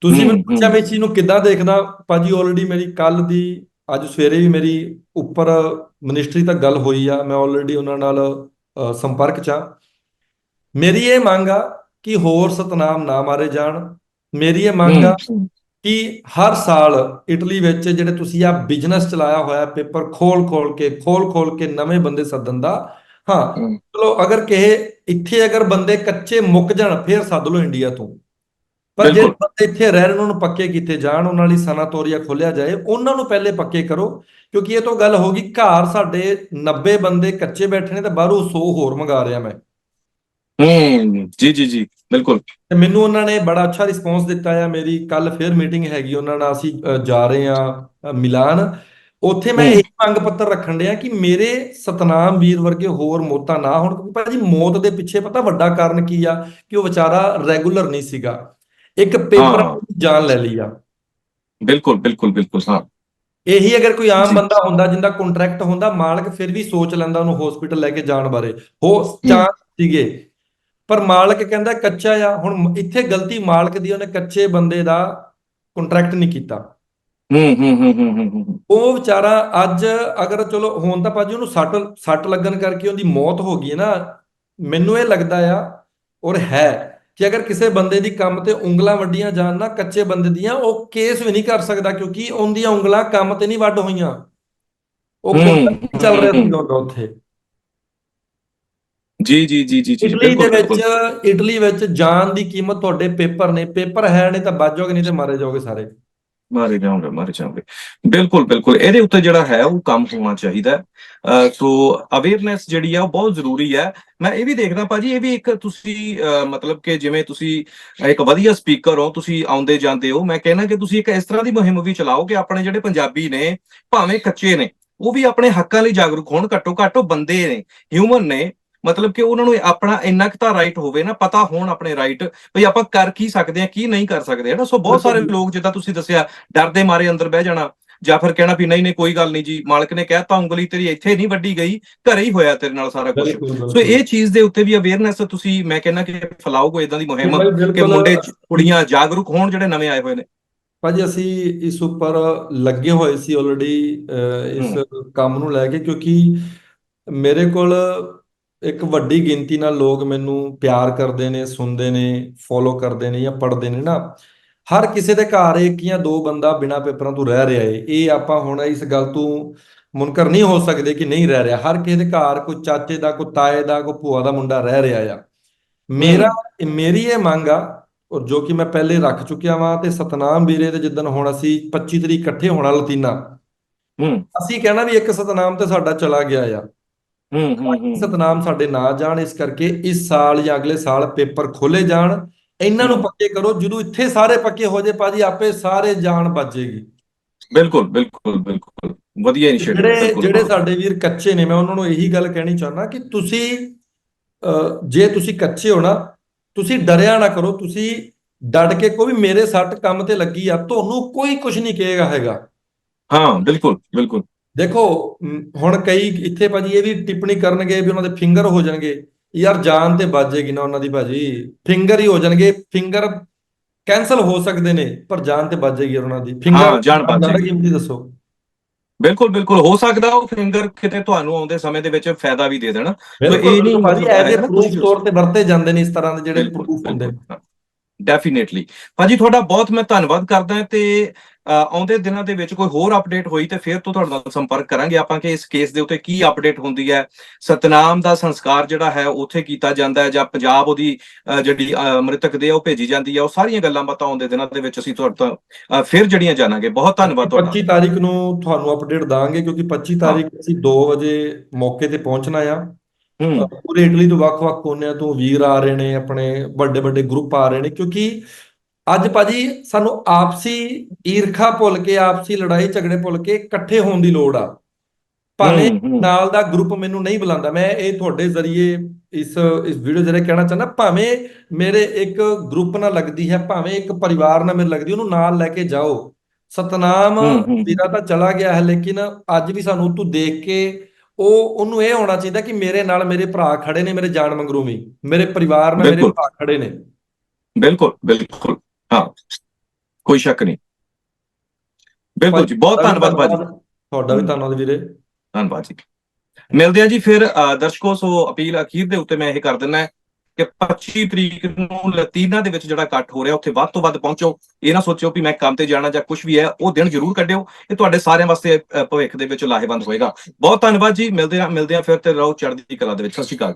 ਤੁਸੀਂ ਮੈਨੂੰ ਪੁੱਛਿਆ। ਮੈਂ ਚੀਜ਼ ਨੂੰ ਕਿੱਦਾਂ ਦੇਖਦਾ? ਭਾਜੀ ਆਲਰੇਡੀ ਮੇਰੀ ਕੱਲ ਦੀ ਅੱਜ ਸਵੇਰੇ ਵੀ ਮੇਰੀ ਉੱਪਰ ਮਿਨਿਸਟਰੀ ਤੱਕ ਗੱਲ ਹੋਈ ਆ ਮੈਂ ਆਲਰੇਡੀ ਉਹਨਾਂ ਨਾਲ ਸੰਪਰਕ 'ਚ ਆ। ਮੇਰੀ ਇਹ ਮੰਗ ਆ ਕਿ ਹੋਰ ਸਤਨਾਮ ਨਾ ਮਾਰੇ ਜਾਣ। ਮੇਰੀ ਇਹ ਮੰਗ ਆ ਕਿ ਹਰ ਸਾਲ ਇਟਲੀ ਵਿੱਚ ਜਿਹੜੇ ਤੁਸੀਂ ਆ ਬਿਜ਼ਨਸ ਚਲਾਇਆ ਹੋਇਆ ਪੇਪਰ ਖੋਲ ਖੋਲ ਕੇ ਖੋਲ ਖੋਲ ਕੇ ਨਵੇਂ ਬੰਦੇ ਸੱਦਣ ਦਾ ਹਾਂ। ਚਲੋ ਅਗਰ ਕਿਸੇ ਇੱਥੇ ਅਗਰ ਬੰਦੇ ਕੱਚੇ ਮੁੱਕ ਜਾਣ ਫੇਰ ਸੱਦ ਲਓ ਇੰਡੀਆ ਤੋਂ ਪਰ ਬਿਲਕੁਲ। ਬੰਦੇ ਇੱਥੇ ਰਹਿ ਰਹੇ ਉਹਨਾਂ ਨੂੰ ਪੱਕੇ ਕੀਤੇ ਜਾਣ ਉਹਨਾਂ ਲਈ ਸਨਾਤੋਰੀਆ ਖੋਲਿਆ ਜਾਏ ਉਹਨਾਂ ਨੂੰ ਪਹਿਲੇ ਪੱਕੇ ਕਰੋ ਕਿਉਂਕਿ ਇਹ ਤੋਂ ਗੱਲ ਹੋ ਗਈ ਘਰ ਸਾਡੇ 90 ਬੰਦੇ ਕੱਚੇ ਬੈਠੇ ਨੇ ਤੇ ਬਾਹਰੋਂ 100 ਹੋਰ ਮੰਗਾ ਰਿਹਾ ਮੈਂ ਹੂੰ ਜੀ ਜੀ ਜੀ ਬਿਲਕੁਲ। ਤੇ ਮੈਨੂੰ ਉਹਨਾਂ ਨੇ ਬੜਾ ਅੱਛਾ ਰਿਸਪੌਂਸ ਦਿੱਤਾ ਆ ਮੇਰੀ ਕੱਲ ਫੇਰ ਮੀਟਿੰਗ ਹੈਗੀ ਉਹਨਾਂ ਨਾਲ ਅਸੀਂ ਜਾ ਰਹੇ ਆ ਮਿਲਾਨ। ਉੱਥੇ ਮੈਂ। ਇਹ ਮੰਗ ਪੱਤਰ ਰੱਖਣ ਡਿਆ ਕਿ ਮੇਰੇ ਸਤਨਾਮ ਵੀਰ ਵਰਗੇ ਹੋਰ ਮੌਤਾਂ ਨਾ ਹੋਣ ਕਿਉਂਕਿ ਭਾਜੀ ਮੌਤ ਦੇ ਪਿੱਛੇ ਪਤਾ ਵੱਡਾ ਕਾਰਨ ਕੀ ਆ ਕਿ ਉਹ ਵਿਚਾਰਾ ਰੈਗੂਲਰ ਨਹੀਂ ਸੀਗਾ। ਇੱਕ ਪੇਪਰ। ਜਾਨ ਲੈ ਲਈ ਆ। ਬਿਲਕੁਲ ਬਿਲਕੁਲ ਬਿਲਕੁਲ ਹਾਂ। ਇਹੀ ਅਗਰ ਕੋਈ ਆਮ। ਬੰਦਾ ਹੁੰਦਾ ਜਿੰਦਾ ਕੰਟਰੈਕਟ ਹੁੰਦਾ ਮਾਲਕ ਫਿਰ ਵੀ ਸੋਚ ਲੈਂਦਾ ਉਹਨੂੰ ਹਸਪੀਟਲ ਲੈ ਕੇ ਜਾਣ ਬਾਰੇ। ਹੋ ਚਾਂਸ ਸੀਗੇ। ਪਰ ਮਾਲਕ ਕਹਿੰਦਾ ਕੱਚਾ ਆ ਹੁਣ ਇੱਥੇ ਗਲਤੀ ਮਾਲਕ ਦੀ ਉਹਨੇ ਕੱਚੇ ਬੰਦੇ ਦਾ ਕੰਟਰੈਕਟ ਨਹੀਂ ਕੀਤਾ। ਹੂੰ ਹੂੰ ਉਹ ਵਿਚਾਰਾ ਅੱਜ ਅਗਰ ਚਲੋ ਹੁਣ ਤਾਂ ਭਾਜੀ ਉਹਨੂੰ ਸੱਟ ਸੱਟ ਲੱਗਣ ਕਰਕੇ ਉਹਦੀ ਮੌਤ ਹੋ ਗਈ ਹੈ ਨਾ ਮੈਨੂੰ ਇਹ ਲੱਗਦਾ ਆ ਔਰ ਹੈ ਕਿ ਅਗਰ ਕਿਸੇ ਬੰਦੇ ਦੀ ਕੰਮ ਤੇ ਉਂਗਲਾਂ ਵੱਡੀਆਂ ਜਾਣ ਨਾ ਕੱਚੇ ਬੰਦੇ ਦੀਆਂ ਉਹ ਕੇਸ ਵੀ ਨਹੀਂ ਕਰ ਸਕਦਾ ਕਿਉਂਕਿ ਉਹਦੀਆਂ ਉਂਗਲਾਂ ਕੰਮ ਤੇ ਨਹੀਂ ਵੱਢ ਹੋਈਆਂ। ਉਹ ਚੱਲ ਰਿਹਾ ਸੀ ਉੱਥੇ। ਜੀ ਜੀ ਜੀ ਜੀ ਇਟਲੀ ਦੇ ਵਿੱਚ ਇਟਲੀ ਵਿੱਚ ਜਾਨ ਦੀ ਕੀਮਤ ਤੁਹਾਡੇ ਪੇਪਰ ਨੇ ਪੇਪਰ ਹੈ ਨਹੀਂ ਤਾਂ ਬਚ ਜਾਓਗੇ ਨਹੀਂ ਤੇ ਮਾਰੇ ਜਾਓਗੇ ਸਾਰੇ। ਮਾਰੇ ਜਾਓਗੇ ਮਾਰੇ ਜਾਓਗੇ। ਬਿਲਕੁਲ ਬਿਲਕੁਲ। ਇਹਦੇ ਉੱਤੇ ਜਿਹੜਾ ਹੈ ਉਹ ਕੰਮ ਹੋਣਾ ਚਾਹੀਦਾ ਸੋ ਅਵੇਅਰਨੈਸ ਜਿਹੜੀ ਆ ਉਹ ਬਹੁਤ ਜ਼ਰੂਰੀ ਹੈ। ਮੈਂ ਇਹ ਵੀ ਦੇਖਦਾ ਭਾਜੀ ਇਹ ਵੀ ਇੱਕ ਤੁਸੀਂ ਮਤਲਬ ਕਿ ਜਿਵੇਂ ਤੁਸੀਂ ਇੱਕ ਵਧੀਆ ਸਪੀਕਰ ਹੋ ਤੁਸੀਂ ਆਉਂਦੇ ਜਾਂਦੇ ਹੋ ਮੈਂ ਕਹਿੰਦਾ ਕਿ ਤੁਸੀਂ ਇੱਕ ਇਸ ਤਰ੍ਹਾਂ ਦੀ ਮੁਹਿੰਮ ਵੀ ਚਲਾਓ ਕਿ ਆਪਣੇ ਜਿਹੜੇ ਪੰਜਾਬੀ ਨੇ ਭਾਵੇਂ ਕੱਚੇ ਨੇ ਉਹ ਵੀ ਆਪਣੇ ਹੱਕਾਂ ਲਈ ਜਾਗਰੂਕ ਹੋਣ ਘੱਟੋ ਘੱਟ ਉਹ ਬੰਦੇ ਨੇ ਹਿਊਮਨ ਨੇ ਮਤਲਬ ਕਿ ਉਹਨਾਂ ਨੂੰ ਆਪਣਾ ਇੰਨਾ ਕੁ ਤਾਂ ਰਾਈਟ ਹੋਵੇ ਨਾ ਪਤਾ ਹੋਣ ਆਪਣੇ ਰਾਈਟ ਵੀ ਆਪਾਂ ਕਰ ਕੀ ਸਕਦੇ ਆ ਕੀ ਨਹੀਂ ਕਰ ਸਕਦੇ ਹੈ ਨਾ ਸੋ ਬਹੁਤ ਸਾਰੇ ਲੋਕ ਜਿੱਦਾਂ ਤੁਸੀਂ ਦੱਸਿਆ ਡਰ ਦੇ ਮਾਰੇ ਅੰਦਰ ਬਹਿ ਜਾਣਾ ਜਾਂ ਫਿਰ ਕਹਿਣਾ ਵੀ ਨਹੀਂ ਨਹੀਂ ਕੋਈ ਗੱਲ ਨਹੀਂ ਜੀ ਮਾਲਕ ਨੇ ਕਹਿਤਾ ਉਂਗਲੀ ਤੇਰੀ ਇੱਥੇ ਨਹੀਂ ਵੱਢੀ ਗਈ ਘਰੇ ਹੀ ਹੋਇਆ ਤੇਰੇ ਨਾਲ ਸਾਰਾ ਕੁਝ ਸੋ ਇਹ ਚੀਜ਼ ਦੇ ਉੱਤੇ ਵੀ ਅਵੇਅਰਨੈਸ ਤੁਸੀਂ ਮੈਂ ਕਹਿੰਦਾ ਕਿ ਫੈਲਾਓ ਕੋਈ ਇਦਾਂ ਦੀ ਮੁਹਿੰਮ ਭਾਈ ਕਿ ਮੁੰਡੇ ਕੁੜੀਆਂ ਜਾਗਰੂਕ ਹੋਣ ਜਿਹੜੇ ਨਵੇਂ ਆਏ ਹੋਏ ਨੇ। ਭਾਜੀ ਅਸੀਂ ਇਸ ਉੱਪਰ ਲੱਗੇ ਹੋਏ ਸੀ ਆਲਰੇਡੀ ਇਸ ਕੰਮ ਨੂੰ ਲੈ ਕੇ ਕਿਉਂਕਿ ਮੇਰੇ ਕੋਲ ਇੱਕ ਵੱਡੀ ਗਿਣਤੀ ਨਾਲ ਲੋਕ ਮੈਨੂੰ ਪਿਆਰ ਕਰਦੇ ਨੇ ਸੁਣਦੇ ਨੇ ਫੋਲੋ ਕਰਦੇ ਨੇ ਜਾਂ ਪੜ੍ਹਦੇ ਨੇ ਨਾ। ਹਰ ਕਿਸੇ ਦੇ ਘਰ ਇੱਕ ਜਾਂ ਦੋ ਬੰਦਾ ਬਿਨਾਂ ਪੇਪਰਾਂ ਤੋਂ ਰਹਿ ਰਿਹਾ ਏ। ਇਹ ਆਪਾਂ ਹੁਣ ਇਸ ਗੱਲ ਤੋਂ ਮੁਨਕਰ ਨਹੀਂ ਹੋ ਸਕਦੇ ਕਿ ਨਹੀਂ ਰਹਿ ਰਿਹਾ। ਹਰ ਕਿਸੇ ਦੇ ਘਰ ਕੋਈ ਚਾਚੇ ਦਾ ਕੋਈ ਤਾਏ ਦਾ ਕੋਈ ਭੂਆ ਦਾ ਮੁੰਡਾ ਰਹਿ ਰਿਹਾ ਆ। ਮੇਰਾ ਮੇਰੀ ਇਹ ਮੰਗ ਆ ਔਰ ਜੋ ਕਿ ਮੈਂ ਪਹਿਲੇ ਰੱਖ ਚੁੱਕਿਆ ਵਾਂ ਤੇ ਸਤਨਾਮ ਵੀਰੇ ਦੇ ਜਿੱਦਣ ਹੁਣ ਅਸੀਂ 25 ਤਰੀਕ ਇਕੱਠੇ ਹੋਣਾ ਲਤੀਨਾ। ਹੂੰ। ਅਸੀਂ ਕਹਿਣਾ ਵੀ ਇੱਕ ਸਤਨਾਮ ਤੇ ਸਾਡਾ ਚਲਾ ਗਿਆ ਆ। ਹੂੰ ਹੂੰ ਸਤਨਾਮ ਸਾਡੇ ਨਾ ਜਾਣ ਇਸ ਕਰਕੇ ਇਸ ਸਾਲ ਜਾਂ ਅਗਲੇ ਸਾਲ ਪੇਪਰ ਖੋਲੇ ਜਾਣ। ਇਹਨਾਂ ਨੂੰ ਪੱਕੇ ਕਰੋ ਜਦੋਂ ਇੱਥੇ ਸਾਰੇ ਪੱਕੇ ਹੋ ਜੇ ਭਾਜੀ ਆਪੇ ਸਾਰੇ ਜਾਨ ਬਚੇਗੀ। ਬਿਲਕੁਲ ਬਿਲਕੁਲ ਬਿਲਕੁਲ। ਵਧੀਆ ਇਨੀਸ਼ੀਏਟਿਵ ਜਿਹੜੇ ਜਿਹੜੇ ਸਾਡੇ ਵੀਰ ਕੱਚੇ ਨੇ ਮੈਂ ਉਹਨਾਂ ਨੂੰ ਇਹੀ ਗੱਲ ਕਹਿਣੀ ਚਾਹੁੰਦਾ ਕਿ ਤੁਸੀਂ ਜੇ ਤੁਸੀਂ ਕੱਚੇ ਹੋ ਨਾ ਤੁਸੀਂ ਡਰਿਆ ਨਾ ਕਰੋ ਤੁਸੀਂ ਡਟ ਕੇ ਕੋਈ ਵੀ ਮੇਰੇ ਸੱਟ ਕੰਮ ਤੇ ਲੱਗੀ ਆ ਤੁਹਾਨੂੰ ਕੋਈ ਕੁਝ ਨਹੀਂ ਕਹੇਗਾ ਹੈਗਾ। ਹਾਂ ਬਿਲਕੁਲ ਬਿਲਕੁਲ। ਦੇਖੋ ਹੁਣ ਕਈ ਇੱਥੇ ਭਾਜੀ ਇਹ ਵੀ ਟਿੱਪਣੀ ਕਰਨਗੇ ਵੀ ਉਹਨਾਂ ਦੇ ਫਿੰਗਰ ਹੋ ਜਾਣਗੇ। ਯਾਰ ਜਾਨ ਤੇ ਬਾਜੇਗੀ ਨਾ ਉਹਨਾਂ ਦੀ ਭਾਜੀ। ਫਿੰਗਰ ਹੀ ਹੋ ਜਾਣਗੇ। ਫਿੰਗਰ ਕੈਨਸਲ ਹੋ ਸਕਦੇ ਨੇ ਪਰ ਜਾਨ ਤੇ ਬਾਜੇਗੀ ਉਹਨਾਂ ਦੀ। ਫਿੰਗਰ ਜਾਨ ਬਚ ਜਾਏਗੀ। ਕੀਮਤੀ ਦੱਸੋ। ਬਿਲਕੁਲ ਬਿਲਕੁਲ। ਹੋ ਸਕਦਾ ਉਹ ਫਿੰਗਰ ਕਿਤੇ ਤੁਹਾਨੂੰ ਆਉਂਦੇ ਸਮੇਂ ਦੇ ਵਿੱਚ ਫਾਇਦਾ ਵੀ ਦੇ ਦੇਣ। ਬਿਲਕੁਲ ਇਹ ਨਹੀਂ ਭਾਜੀ ਐਜ਼ ਨਾ ਪ੍ਰੂਫ ਤੌਰ ਤੇ ਵਰਤੇ ਜਾਂਦੇ ਨੇ ਇਸ ਤਰ੍ਹਾਂ ਦੇ ਜਿਹੜੇ ਪ੍ਰੂਫ ਹੁੰਦੇ ਨੇ। ਡੈਫੀਨੇਟਲੀ ਭਾਜੀ ਤੁਹਾਡਾ ਬਹੁਤ ਮੈਂ ਧੰਨਵਾਦ ਕਰਦਾ ਤੇ ਅ, ਆਉਂਦੇ ਦਿਨਾਂ ਦੇ ਵਿੱਚ ਕੋਈ ਹੋਰ ਅਪਡੇਟ ਹੋਈ ਤੇ ਫਿਰ ਤੋਂ ਤੁਹਾਡੇ ਨਾਲ ਸੰਪਰਕ ਕਰਾਂਗੇ। ਆਪਾਂ ਕਿ ਇਸ ਕੇਸ ਦੇ ਉੱਤੇ ਕੀ ਅਪਡੇਟ ਹੁੰਦੀ ਹੈ? ਸਤਨਾਮ ਦਾ ਸੰਸਕਾਰ ਜਿਹੜਾ ਹੈ ਉੱਥੇ ਕੀਤਾ ਜਾਂਦਾ ਹੈ ਜਾਂ ਪੰਜਾਬ ਉਹਦੀ ਜਿਹੜੀ ਮ੍ਰਿਤਕ ਦੇ ਉਹ ਭੇਜੀ ਜਾਂਦੀ ਹੈ। ਉਹ ਸਾਰੀਆਂ ਗੱਲਾਂ ਬਾਤਾਂ ਆਉਂਦੇ ਦਿਨਾਂ ਦੇ ਵਿੱਚ ਅਸੀਂ ਤੁਹਾਡੇ ਤੋਂ ਫਿਰ ਜੜੀਆਂ ਜਾਣਾਂਗੇ। ਬਹੁਤ ਧੰਨਵਾਦ ਤੁਹਾਡਾ। 25 ਤਾਰੀਖ ਨੂੰ ਤੁਹਾਨੂੰ ਅਪਡੇਟ ਦਾਂਗੇ ਕਿਉਂਕਿ 25 ਤਾਰੀਖ ਅਸੀਂ 2 ਵਜੇ ਮੌਕੇ ਤੇ ਪਹੁੰਚਣਾ ਆ। ਹੂੰ। ਪੂਰੇ ਇਟਲੀ ਤੋਂ ਵੱਖ-ਵੱਖ ਕੋਨਿਆਂ ਤੋਂ ਵੀਰ ਆ ਰਹੇ ਨੇ ਆਪਣੇ ਵੱਡੇ-ਵੱਡੇ ਗਰੁੱਪ ਆ ਰਹੇ ਨੇ ਕਿਉਂਕਿ ਅੱਜ ਭਾਜੀ ਸਾਨੂੰ ਆਪਸੀ ਈਰਖਾ ਭੁੱਲ ਕੇ ਆਪਸੀ ਲੜਾਈ ਝਗੜੇ ਭੁੱਲ ਕੇ ਇਕੱਠੇ ਹੋਣ ਦੀ ਲੋੜ ਆ ਭਾਵੇਂ। ਨਾਲ ਦਾ ਗਰੁੱਪ ਮੈਨੂੰ ਨਹੀਂ ਬੁਲਾਉਂਦਾ ਮੈਂ ਇਹ ਤੁਹਾਡੇ ਜ਼ਰੀਏ ਇਸ ਇਸ ਵੀਡੀਓ ਜਿਹੜੇ ਕਹਿਣਾ ਚਾਹੁੰਦਾ ਭਾਵੇਂ ਮੇਰੇ ਇੱਕ ਗਰੁੱਪ ਨਾਲ ਲੱਗਦੀ ਹੈ ਭਾਵੇਂ ਇੱਕ ਪਰਿਵਾਰ ਨਾਲ ਮੇਰੇ ਲੱਗਦੀ ਉਹਨੂੰ ਨਾਲ ਲੈ ਕੇ ਜਾਓ ਸਤਨਾਮ। ਵੀਰਾ ਤਾਂ ਚਲਾ ਗਿਆ ਹੈ ਲੇਕਿਨ ਅੱਜ ਵੀ ਸਾਨੂੰ ਤੋਂ ਦੇਖ ਕੇ ਉਹ ਉਹਨੂੰ ਇਹ ਹੋਣਾ ਚਾਹੀਦਾ ਕਿ ਮੇਰੇ ਨਾਲ ਮੇਰੇ ਭਰਾ ਖੜੇ ਨੇ ਮੇਰੇ ਜਾਨ ਮੰਗਰੂ ਵੀ ਮੇਰੇ ਪਰਿਵਾਰ ਨਾਲ ਮੇਰੇ। ਭਰਾ ਖੜੇ ਨੇ ਬਿਲਕੁਲ ਬਿਲਕੁਲ ਹਾਂ। ਕੋਈ ਸ਼ੱਕ ਨਹੀਂ। ਬਿਲਕੁਲ ਜੀ ਬਹੁਤ ਧੰਨਵਾਦ ਭਾਜੀ। ਤੁਹਾਡਾ ਵੀ ਧੰਨਵਾਦ ਵੀਰੇ। ਧੰਨਵਾਦ ਜੀ। ਮਿਲਦੇ ਹਾਂ ਜੀ ਫਿਰ ਦਰਸ਼ਕੋ ਸੋ ਅਪੀਲ ਅਖੀਰ ਦੇ ਉੱਤੇ ਮੈਂ ਇਹ ਕਰ ਦਿੰਦਾ ਕਿ 25 ਤਰੀਕ ਨੂੰ ਲਤੀਨਾ ਦੇ ਵਿੱਚ ਜਿਹੜਾ ਇਕੱਠ ਹੋ ਰਿਹਾ ਉੱਥੇ ਵੱਧ ਤੋਂ ਵੱਧ ਪਹੁੰਚੋ। ਇਹ ਨਾ ਸੋਚਿਓ ਵੀ ਮੈਂ ਕੰਮ ਤੇ ਜਾਣਾ ਜਾਂ ਕੁਝ ਵੀ ਹੈ ਉਹ ਦਿਨ ਜ਼ਰੂਰ ਕੱਢਿਓ। ਇਹ ਤੁਹਾਡੇ ਸਾਰਿਆਂ ਵਾਸਤੇ ਭਵਿੱਖ ਦੇ ਵਿੱਚ ਲਾਹੇਵੰਦ ਹੋਏਗਾ। ਬਹੁਤ ਧੰਨਵਾਦ ਜੀ। ਮਿਲਦੇ ਹਾਂ ਮਿਲਦੇ ਹਾਂ ਫਿਰ ਤੇ ਰਹੋ ਚੜ੍ਹਦੀ ਕਲਾ ਦੇ ਵਿੱਚ। ਸਤਿ ਸ਼੍ਰੀ ਅਕਾਲ।